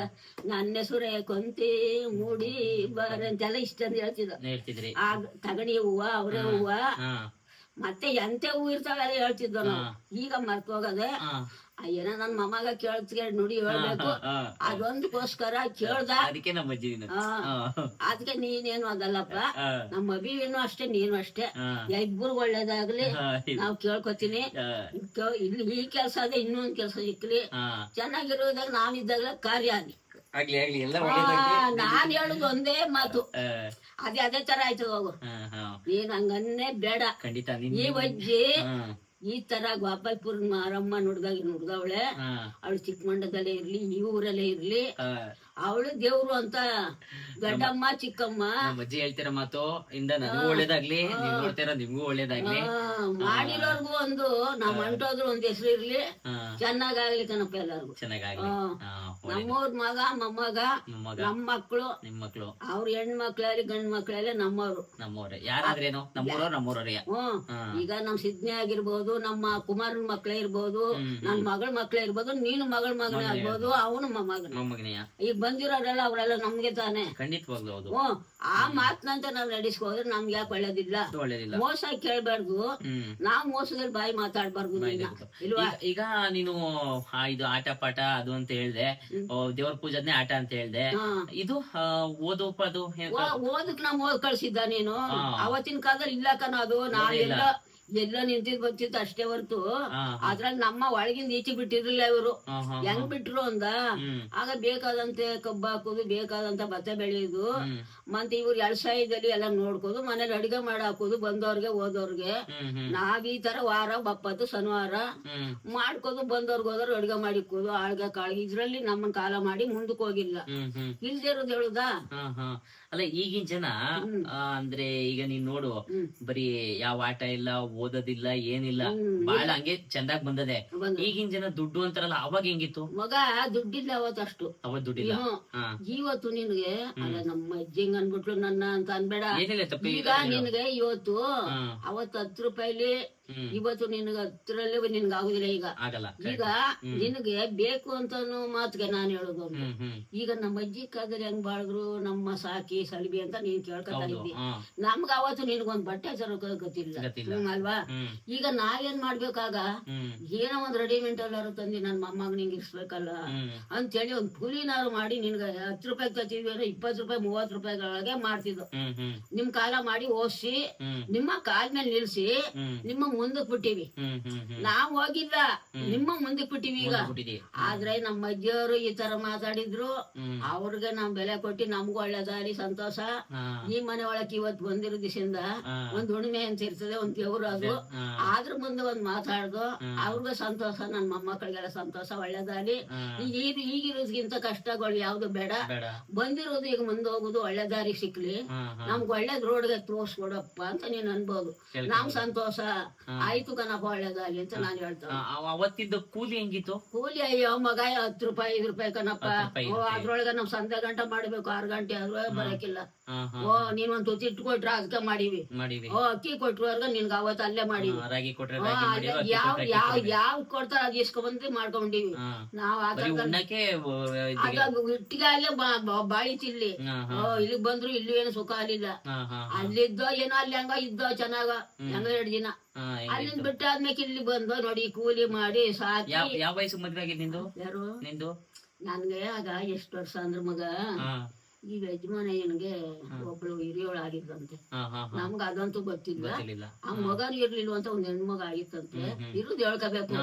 ನನ್ನ ಸುರೆ ಕೊಂತಿ ಮೂಡಿ ಬಾರ ಅಂತೆಲ್ಲ ಇಷ್ಟಂದು ಹೇಳ್ತಿದ್ರು. ಹೇಳ್ತಿದ್ರಿ. ಆಗ ತಗಣಿ ಹೂವ ಅವ್ರ ಹೂವ ಮತ್ತೆ ಎಂತೆ ಹೂ ಇರ್ತಾವೆಲ್ಲ ಹೇಳ್ತಿದ್ದನು. ನಾವು ಈಗ ಮರ್ತ ಹೋಗದೆ ಏನೋ ನನ್ ಮಮ್ಮಗ ಕೇಳ್ಸ್ಕೊಂಡ್ ನುಡಿ ಹೇಳ್ಬೇಕು. ಅದೊಂದ್ಕೋಸ್ಕರ ಅದೊಂದಕ್ಕೋಸ್ಕರ ಕೇಳ್ದ. ಅದಕ್ಕೆ ನಮ್ಮ ಅಜ್ಜಿ ಅದಕ್ಕೆ ನೀನೇನು ಅದಲ್ಲಪ್ಪ. ನಮ್ ನಮ್ಮ ಅಭಿವೇನು ಅಷ್ಟೇ ನೀನು ಅಷ್ಟೇ. ಇಬ್ಬರು ಒಳ್ಳೇದಾಗ್ಲಿ. ನಾವ್ ಕೇಳ್ಕೊತೀನಿ. ಇಲ್ಲಿ ಈ ಕೆಲ್ಸ ಅದೇ ಇನ್ನೊಂದ್ ಕೆಲ್ಸ ಸಿಕ್ಲಿ. ಚೆನ್ನಾಗಿರೋದಾಗ ನಾವಿದ್ದಾಗಲೇ ಕಾರ್ಯ ಆಗ್ಲಿ. ನಾನ್ ಹೇಳುದು ಒಂದೇ ಮಾತು. ಅದೇ ಅದೇ ತರ ಹಾ ಹಾ. ನೀನ್ ಹಂಗನ್ನೇ ಬೇಡ. ಖಂಡಿತ ಈ ವಜ್ಜಿ ಈ ತರ ಗೋಪಾಲ್ಪುರ್ ಮಾರಮ್ಮ ನುಡ್ದಾಗ ನುಡ್ದವಳೆ. ಅವಳು ಚಿಕ್ಕಮಂಡದಲ್ಲೇ ಇರ್ಲಿ ಈ ಊರಲ್ಲೇ ಇರ್ಲಿ. ಅವಳು ದೇವ್ರು ಅಂತ. ದೊಡ್ಡಮ್ಮ ಚಿಕ್ಕಮ್ಮ. ನಮ್ಮ ಅಜ್ಜಿ ಹೇಳ್ತಿರೋ ಮಾತು ಇಂದ ನನಗೂ ಒಳ್ಳೇದಾಗ್ಲಿ ನೀವ್ ನೋಡ್ತಿರೋ ನಿಮ್ಗೂ ಒಳ್ಳೇದಾಗ್ಲಿ. ಮಾಡಿರೋರ್ಗು ಒಂದು ನಾವ್ ಅಂಟೋದ್ರು ಒಂದ್ ಹೆಸರು ಇರ್ಲಿ. ಚೆನ್ನಾಗಾಗ್ಲಿ ಕಣಪ್ಪ ಎಲ್ಲಾರ್ಗು. ಚೆನ್ನಾಗಾಗ್ಲಿ. ನಮ್ಮವ್ರ ಮಗ ಮೊಮ್ಮಗ ನಿಮ್ಮ ಮಕ್ಳು ನಿಮ್ ಮಕ್ಳು ಅವ್ರ ಹೆಣ್ಮಕ್ಳಲ್ಲಿ ಗಂಡ್ ಮಕ್ಳಲ್ಲಿ ನಮ್ಮವ್ರು. ನಮ್ಮವ್ರೆ. ಯಾರಾದ್ರೇನು? ನಮ್ಮೂರವ್ರು ನಮ್ಮೂರವ್ರೆ. ಹ್ಮ್. ಈಗ ನಮ್ ಸಿದ್ನಿ ಆಗಿರ್ಬೋದು ನಮ್ಮ ಕುಮಾರನ್ ಮಕ್ಳೇ ಇರ್ಬೋದು ನನ್ ಮಗಳ ಮಕ್ಳೇ ಇರ್ಬೋದು ನೀನು ಮಗಳ ಮಗನೇ ಆಗ್ಬೋದು ಅವನು ಮಗನ. ಮೊಮ್ಮಗನೆಯ? ಈಗ ಬಂದಿರೋರೆಲ್ಲ ಅವರೆಲ್ಲ ನಮ್ಗೆ ತಾನೆ. ಖಂಡಿತವಾಗ್ಲೂ ಹೌದು. ಹ್ಮ್ ಆ ಮಾತಿನಂತೆ ನಾವ್ ನಡೆಸ್ಕೋದ್ರೆ ನಮ್ಗೆ ಯಾಕೆ ಒಳ್ಳೇದಿಲ್ಲ? ಮೋಸ ಕೇಳ್ಬಾರ್ದು. ಹ್ಮ್. ನಾವ್ ಮೋಸದಲ್ಲಿ ಬಾಯಿ ಮಾತಾಡ್ಬಾರ್ದು ನೀನು. ಇಲ್ವಾ? ಈಗ- ಈಗ ನೀನು ಆ, ಇದು ಆಟ ಪಾಠ ಅದು ಅಂತ ಹೇಳ್ದೆ. ದೇವ್ರ ಪೂಜಾದ್ನೇ ಆಟ ಅಂತ ಹೇಳ್ದೆ. ಹಾ. ಇದು ಆ, ಓದು ಪದು ಏನ್- ಓ- ಓದಕ್ ನಮ್ ಓದ್ ಕಳ್ಸಿದ್ದ ನೀನು. ಹಾ. ಅವತ್ತಿನ ಕಾಲದಲ್ಲಿ ಇಲ್ಲ ಕಣ ಅದು ನಾವೆಲ್ಲ ಎಲ್ಲ ನಿಂತಿದ್ ಬಂತಿತ್ತು ಅಷ್ಟೇ ಹೊರತು. ಅದ್ರಲ್ಲಿ ನಮ್ಮ ಒಳಗಿಂದ ಈಚೆ ಬಿಟ್ಟಿರ್ಲಿಲ್ಲ ಇವರು. ಹೆಂಗ್ ಬಿಟ್ರು ಅಂದ? ಆಗ ಬೇಕಾದಂತೆ ಕಬ್ಬು ಹಾಕೋದು ಬೇಕಾದಂತ ಭತ್ತ ಬೆಳೆಯೋದು. ಮತ್ತೆ ಇವ್ರು ಎಳ್ಸಾಯದಲ್ಲಿ ಎಲ್ಲ ನೋಡ್ಕೋದು ಮನೇಲಿ ಅಡಿಗೆ ಮಾಡಿ ಹಾಕೋದು ಬಂದವ್ರಿಗೆ ಹೋದವ್ರಿಗೆ. ನಾವ್ ಈ ತರ ವಾರ ಬಪ್ಪತ್ತು ಶನಿವಾರ ಮಾಡ್ಕೋದು ಬಂದವ್ರಿಗೆ ಹೋದವ್ರು ಅಡಿಗೆ ಮಾಡಿಕೋದು ಆಳ್ಗ ಕಾಳ್ಗೆ. ಇದ್ರಲ್ಲಿ ನಮ್ಮನ್ ಕಾಲ ಮಾಡಿ ಮುಂದಕ್ಕೆ ಹೋಗಿಲ್ಲ. ಇಲ್ದೇ ಇರೋದು ಹೇಳುದಾ. ಅಲ್ಲ ಈಗಿನ ಜನ ಅಂದ್ರೆ ಈಗ ನೀನ್ ನೋಡು. ಬರೀ ಯಾವ ಆಟ ಇಲ್ಲ ಓದೋದಿಲ್ಲ ಏನಿಲ್ಲ ಬಹಳ ಬಾಳ ಹಂಗೆ ಚಂದಾಗ್ ಬಂದದೆ. ಬಂದು. ಈಗಿನ ಜನ ದುಡ್ಡು ಅಂತಾರಲ್ಲ ಅವಾಗ ಹೆಂಗಿತ್ತು? ಮಗ ದುಡ್ಡಿಲ್ಲ ಅವತ್ತಷ್ಟು ಅವತ್ ದುಡ್ಡಿಲ್ಲ? ಇವತ್ತು ನಿನ್ಗೆ ಅಲ್ಲ ನಮ್ಮ ಅಜ್ಜಿಂಗ್ ಅನ್ಬಿಟ್ಲು ನನ್ನ ಅಂತ ಅನ್ಬೇಡ. ಈಗ ನಿನ್ಗೆ ಇವತ್ತು ಅವತ್ತು ಹತ್ತು ರೂಪಾಯಿಲಿ ಇವತ್ತು ನಿನಗ ಹತ್ತರಲ್ಲಿ ನಿನ್ಗೆ ಆಗುದಿಲ್ಲ ಈಗ. ಈಗ ನಿನಗೆ ಬೇಕು ಅಂತ ಮಾತುಗೆ ನಾನು ಹೇಳುದು ಈಗ ನಮ್ಮ ಅಜ್ಜಿ ಕಾದ್ರೆ ಹೆಂಗ್ ಬಾಳಿದ್ರು ನಮ್ಮ ಸಾಕಿ ಸಲಬಿ ಅಂತ ನೀನ್ ಕೇಳ್ಕೊತಾ ಇದ್ದಿ. ನಮ್ಗ ಅವತ್ತು ನಿನ್ಗೊಂದ್ ಬಟ್ಟೆ ತರೋಕ ಗೊತ್ತಿಲ್ಲ. ಅಲ್ವಾ? ಈಗ ನಾವೇನ್ ಮಾಡ್ಬೇಕಾಗ? ಏನೋ ಒಂದ್ ರೆಡಿಮೇಡ್ ಎಲ್ಲಾರು ತಂದಿ ನನ್ ಮೊಮ್ಮಗ ನಿಂಗೆ ಇರ್ಸ್ಬೇಕಲ್ಲ ಅಂತ ಅಂತೇಳಿ ಒಂದ್ ಕೂಲಿನಾರು ಮಾಡಿ ನಿನ್ಗೆ ಹತ್ ರೂಪಾಯಿ ತತ್ತಿದ್ವಿ ಅಂದ್ರೆ ಇಪ್ಪತ್ತು ರೂಪಾಯಿ ಮೂವತ್ ರೂಪಾಯಿಗಳೊಳಗೆ ಮಾಡ್ತಿದ್ವು ನಿಮ್ ಕಾಲ ಮಾಡಿ ಓದಿಸಿ ನಿಮ್ಮ ಕಾಲ್ ಮೇಲೆ ನಿಲ್ಸಿ ನಿಮ್ಮ ಮುಂದಕ್ ಬಿಟ್ಟಿವಿ ನಾವ್ ಹೋಗಿಲ್ಲ. ನಿಮ್ಮ ಮುಂದಕ್ ಬಿಟ್ಟಿವಿ ಈಗ ಆದ್ರೆ ನಮ್ಮ ಅಜ್ಜಿಯವರು ಈ ತರ ಮಾತಾಡಿದ್ರು. ಅವ್ರಿಗೆ ನಾವ್ ಬೆಲೆ ಕೊಟ್ಟು ನಮ್ಗೂ ಒಳ್ಳೇದಾರಿ ಸಂತೋಷ. ಈ ಮನೆ ಒಳಕ್ ಇವತ್ ಬಂದಿರೋ ದಿಸಿಂದ ಒಂದ್ ಹುಣ್ಮೆ ಅಂತ ಇರ್ತದೆ ಒಂದ್ ದೇವ್ರು ಅದು. ಆದ್ರ ಮುಂದೆ ಒಂದ್ ಮಾತಾಡ್ದು ಅವ್ರಿಗೂ ಸಂತೋಷ ನನ್ ಮೊಮ್ಮಕ್ಕಳಿಗೆಲ್ಲ ಸಂತೋಷ ಒಳ್ಳೇದಾಗಿ ಹಾ. ಈಗ ಈಗಿರೋದ್ಗಿಂತ ಕಷ್ಟಗಳು ಯಾವ್ದು ಬೇಡ. ಬಂದಿರೋದು ಈಗ ಮುಂದೆ ಹೋಗುದು ಒಳ್ಳೆ ದಾರಿ ಸಿಕ್ಲಿ. ನಮ್ಗ್ ಒಳ್ಳೇದ್ ರೋಡ್ಗೆ ತೋರ್ಸ್ಕೊಡಪ್ಪ ಅಂತ ನೀನ್ ಅನ್ಬೋದು. ನಾವ್ ನಮ್ ಸಂತೋಷ. ಆಯ್ತು ಕಣಪ್ಪ ಒಳ್ಳೇದಾಗ್ಲಿ ಅಂತ ನಾನ್ ಹೇಳ್ತೇನೆ ಅವತ್ತಿದ್ದ ಕೂಲಿ ಹೆಂಗಿತ್ತು? ಕೂಲಿ ಅಯ್ಯೋ ಮಗ ಹತ್ತು ರೂಪಾಯಿ ಐದು ರೂಪಾಯಿ ಕಣಪ್ಪ. ಓ ಅದ್ರೊಳಗ ನಾವು ಸಂಜೆ ಗಂಟೆ ಮಾಡ್ಬೇಕು ಆರು ಗಂಟೆ ಆದ್ರೂ ಬರಕಿಲ್ಲ. ಓ ನೀನ್ ಒಂದ್ ತುತ್ತಿ ಇಟ್ಟು ಕೊಟ್ರ ಅದಕ್ಕೆ ಮಾಡೀವಿ. ಓ ಅಕ್ಕಿ ಕೊಟ್ರುವರ್ಗ ನಿನ್ಗ ಅವತ್ ಅಲ್ಲೇ ಮಾಡಿವಿ. ಯಾವ ಯಾವ. ಯಾವ ಕೊಡ್ತಾರ ಅದ್ ಇಸ್ಕೊಂಬಂದು ಮಾಡ್ಕೊಂಡಿವಿ. ನಾವ್ ಇಟ್ಟಿಗೆ. ಅಲ್ಲೇ ಬಾ- ಬಾ- ಬಾಳಿ ತಿಲ್ಲಿ ಹಾ ಹಾ ಓ ಇಲ್ಲಿಗ್ ಬಂದ್ರು ಇಲ್ಲಿ ಏನು ಸುಖ ಅಲ್ಲಿಲ್ಲ. ಅಲ್ಲಿದ್ದೋ ಏನೋ ಅಲ್ಲಿ ಹಂಗ ಇದ್ದೋ ಚೆನ್ನಾಗ. ಹೆಂಗ ಎರಡ್ ದಿನ. ಅಲ್ಲಿಂದ ಬಿಟ್ಟಾದ್ಮೇಲೆ ಇಲ್ಲಿ ಬಂದು ನೋಡಿ ಕೂಲಿ ಮಾಡಿ ಸಾಕಿ. ಯಾವ ಯಾವ ವಯಸ್ಸು ಮದ್ವೆ ಆಗಿದ್ದು ನಿಂದು? ಯಾರು? ನಿಂದು? ನನ್ಗೆ ಆಗ ಎಷ್ಟು ವರ್ಷ ಅಂದ್ರ ಮಗ. ಹಾ ಯಜಮಾನ ಏನ್ಗೆ ಒಬ್ಳು ಹಿರಿಯೋಳ ಆಗಿದ್ದಂತೆ ನಮ್ಗ ಅದಂತೂ ಗೊತ್ತಿಲ್ಲ. ಆ ಮಗನು ಇರ್ಲಿಲ್ಲ ಅಂತ ಒಂದ್ ಹೆಣ್ಮಗ ಆಗಿತ್ತಂತೆ. ಇರುದ್ ಹೇಳ್ಕೋಬೇಕು.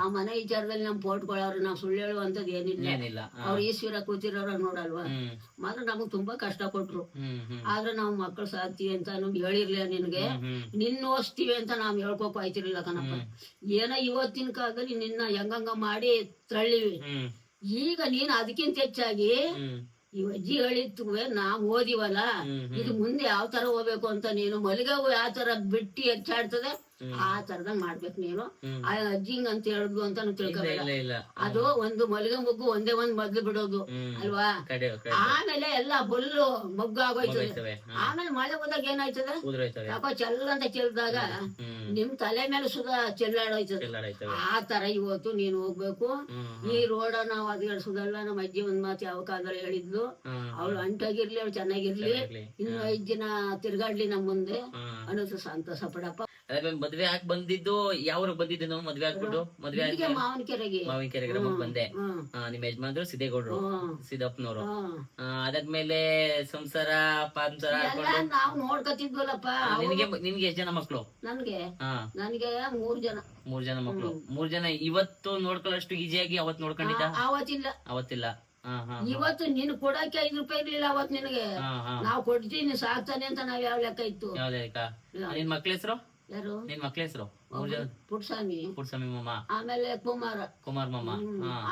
ಆ ಮನೆ ವಿಚಾರದಲ್ಲಿ ನಮ್ ಪೋಟ್ಕೊಳ್ಳೋರು ನಾವ್ ಸುಳ್ಳು ಹೇಳುವಂತದ್ ಏನಿಲ್ಲ. ಅವ್ರ ಈಶ್ವರ ಕೂತಿರೋರ ನೋಡಲ್ವಾ? ಮಾತ್ರ ನಮಗ್ ತುಂಬಾ ಕಷ್ಟ ಕೊಟ್ರು. ಆದ್ರೆ ನಾವ್ ಮಕ್ಕಳು ಸಾಕ್ತಿವಿ ಅಂತ ನಮ್ಗೆ ಹೇಳಿರ್ಲಿಲ್ಲ ನಿನ್ಗೆ. ನಿನ್ನ ಓದಿಸ್ತೀವಿ ಅಂತ ನಾವ್ ಹೇಳ್ಕೊಕ್ ಆಯ್ತಿರ್ಲಿಲ್ಲ ಕಣಪ್ಪ. ಏನ ಇವತ್ತಿನ ಕಾಲದಲ್ಲಿ ನಿನ್ನ ಹೆಂಗಂಗ ಮಾಡಿ ತಳ್ಳಿವಿ. ಈಗ ನೀನ್ ಅದಕ್ಕಿಂತ ಹೆಚ್ಚಾಗಿ ಈ ಅಜ್ಜಿ ಹೇಳಿತ್ತು ನಾವ್ ಓದಿವಲ್ಲ? ಇದು ಮುಂದೆ ಯಾವ ತರ ಹೋಗ್ಬೇಕು ಅಂತ ನೀನು ಮಲಿಗೆ ಯಾವ ತರ ಬಿಟ್ಟಿ ಹೆಚ್ಚಾಡ್ತದೆ ಆ ತರದಂಗ್ ಮಾಡ್ಬೇಕು ನೀನು. ಆ ಅಜ್ಜಿಂಗ್ ಅಂತ ಹೇಳುದು ಅಂತ ತಿಳ್ಕೊಬೇಡ ಅದು ಒಂದು ಮಲ್ಗೆ ಮುಗ್ಗು ಒಂದೇ ಒಂದ್ ಮೊದ್ಲು ಬಿಡೋದು ಅಲ್ವಾ? ಆಮೇಲೆ ಎಲ್ಲಾ ಬುಲ್ಲು ಮಗ್ಗು ಆಗೋಯ್ತದೆ. ಆಮೇಲೆ ಮಳೆ ಬಂದಾಗ ಏನಾಯ್ತದೆ? ಯಾಕೋ ಚೆಲ್ಲ ಅಂತ ಚೆಲ್ದಾಗ ನಿಮ್ ತಲೆ ಮೇಲೆ ಸುಧಾ ಚೆಲ್ಲಾಡೋಯ್ತದೆ. ಆ ತರ ಇವತ್ತು ನೀನು ಹೋಗ್ಬೇಕು. ಈ ರೋಡ ನಾವು ಅದ್ಗಡ್ಸೋದಲ್ಲ ನಮ್ಮ ಅಜ್ಜಿ ಒಂದ್ ಮಾತು ಯಾವ ಕಾಲದಲ್ಲಿ ಹೇಳಿದ್ಲು. ಅವ್ಳು ಅಂಟಾಗಿರ್ಲಿ ಅವಳು ಚೆನ್ನಾಗಿರ್ಲಿ. ಇನ್ನು ಐದ್ ದಿನ ತಿರ್ಗಾಡ್ಲಿ ನಮ್ ಮುಂದೆ. ಅನ್ನೋದು ಸಂತೋಷ ಪಡಪ್ಪ. ಅದೇ ಮದ್ವೆ ಹಾಕ್ ಬಂದಿದ್ದು ಯಾವ ಬಂದಿದ್ದು ನಾವು ಮದ್ವೆ ಹಾಕ್ಬಿಟ್ಟು ಮದ್ವೆ ಮಾವನ ಕೆರೆಗೆ. ಗ್ರಾಮಕ್ಕೆ ಬಂದೆ. ನಿಮ್ ನಿಮ್ಮ ಯಜಮಾನ್ರು ಸಿದ್ದೇಗೌಡ್ರು ಸಿದ್ದಪ್ಪನವ್ರು. ಅದಾದ್ಮೇಲೆ ಸಂಸಾರ ಪಾಂಸಾರ ನಿನ್ಗೆ ನಿನ್ಗೆ ಎಷ್ಟ್ ಜನ ಮಕ್ಳು? ನನ್ಗೆ? ನನ್ಗೆ ಮೂರ್ ಜನ. ಮೂರ್ ಜನ ಮಕ್ಳು. ಮೂರ್ ಜನ ಇವತ್ತು ನೋಡ್ಕೊಳ್ಳೋಷ್ಟು ಈಸಿಯಾಗಿ ಅವತ್ ನೋಡ್ಕೊಂಡಿದ್ದ? ಅವತ್ತಿಲ್ಲ. ಅವತ್ತಿಲ್ಲ. ಇವತ್ತು ನೀನು ಕೊಡಕ್ಕೆ ಐದು ರೂಪಾಯಿ ಇರ್ಲಿಲ್ಲ ಅವತ್ ನಿನಗೆ. ನಾವು ಕೊಡ್ತೀನಿ ಸಾಕ್ತಾನೆ ಅಂತ ನಾವ್ ಯಾವ ಲೆಕ್ಕ ಇತ್ತು? ಲೆಕ್ಕ? ನಿನ್ ಮಕ್ಳ ಹೆಸರು? ಯಾರು? ನಿನ್ ಮಕ್ಳ ಹೆಸರು? ಪುಟ್ಸ್ವಾಮಿ. ಪುಟ್ಸ್ವಾಮಿ ಮಾಮ. ಆಮೇಲೆ ಕುಮಾರ. ಕುಮಾರ್ ಮಾಮ.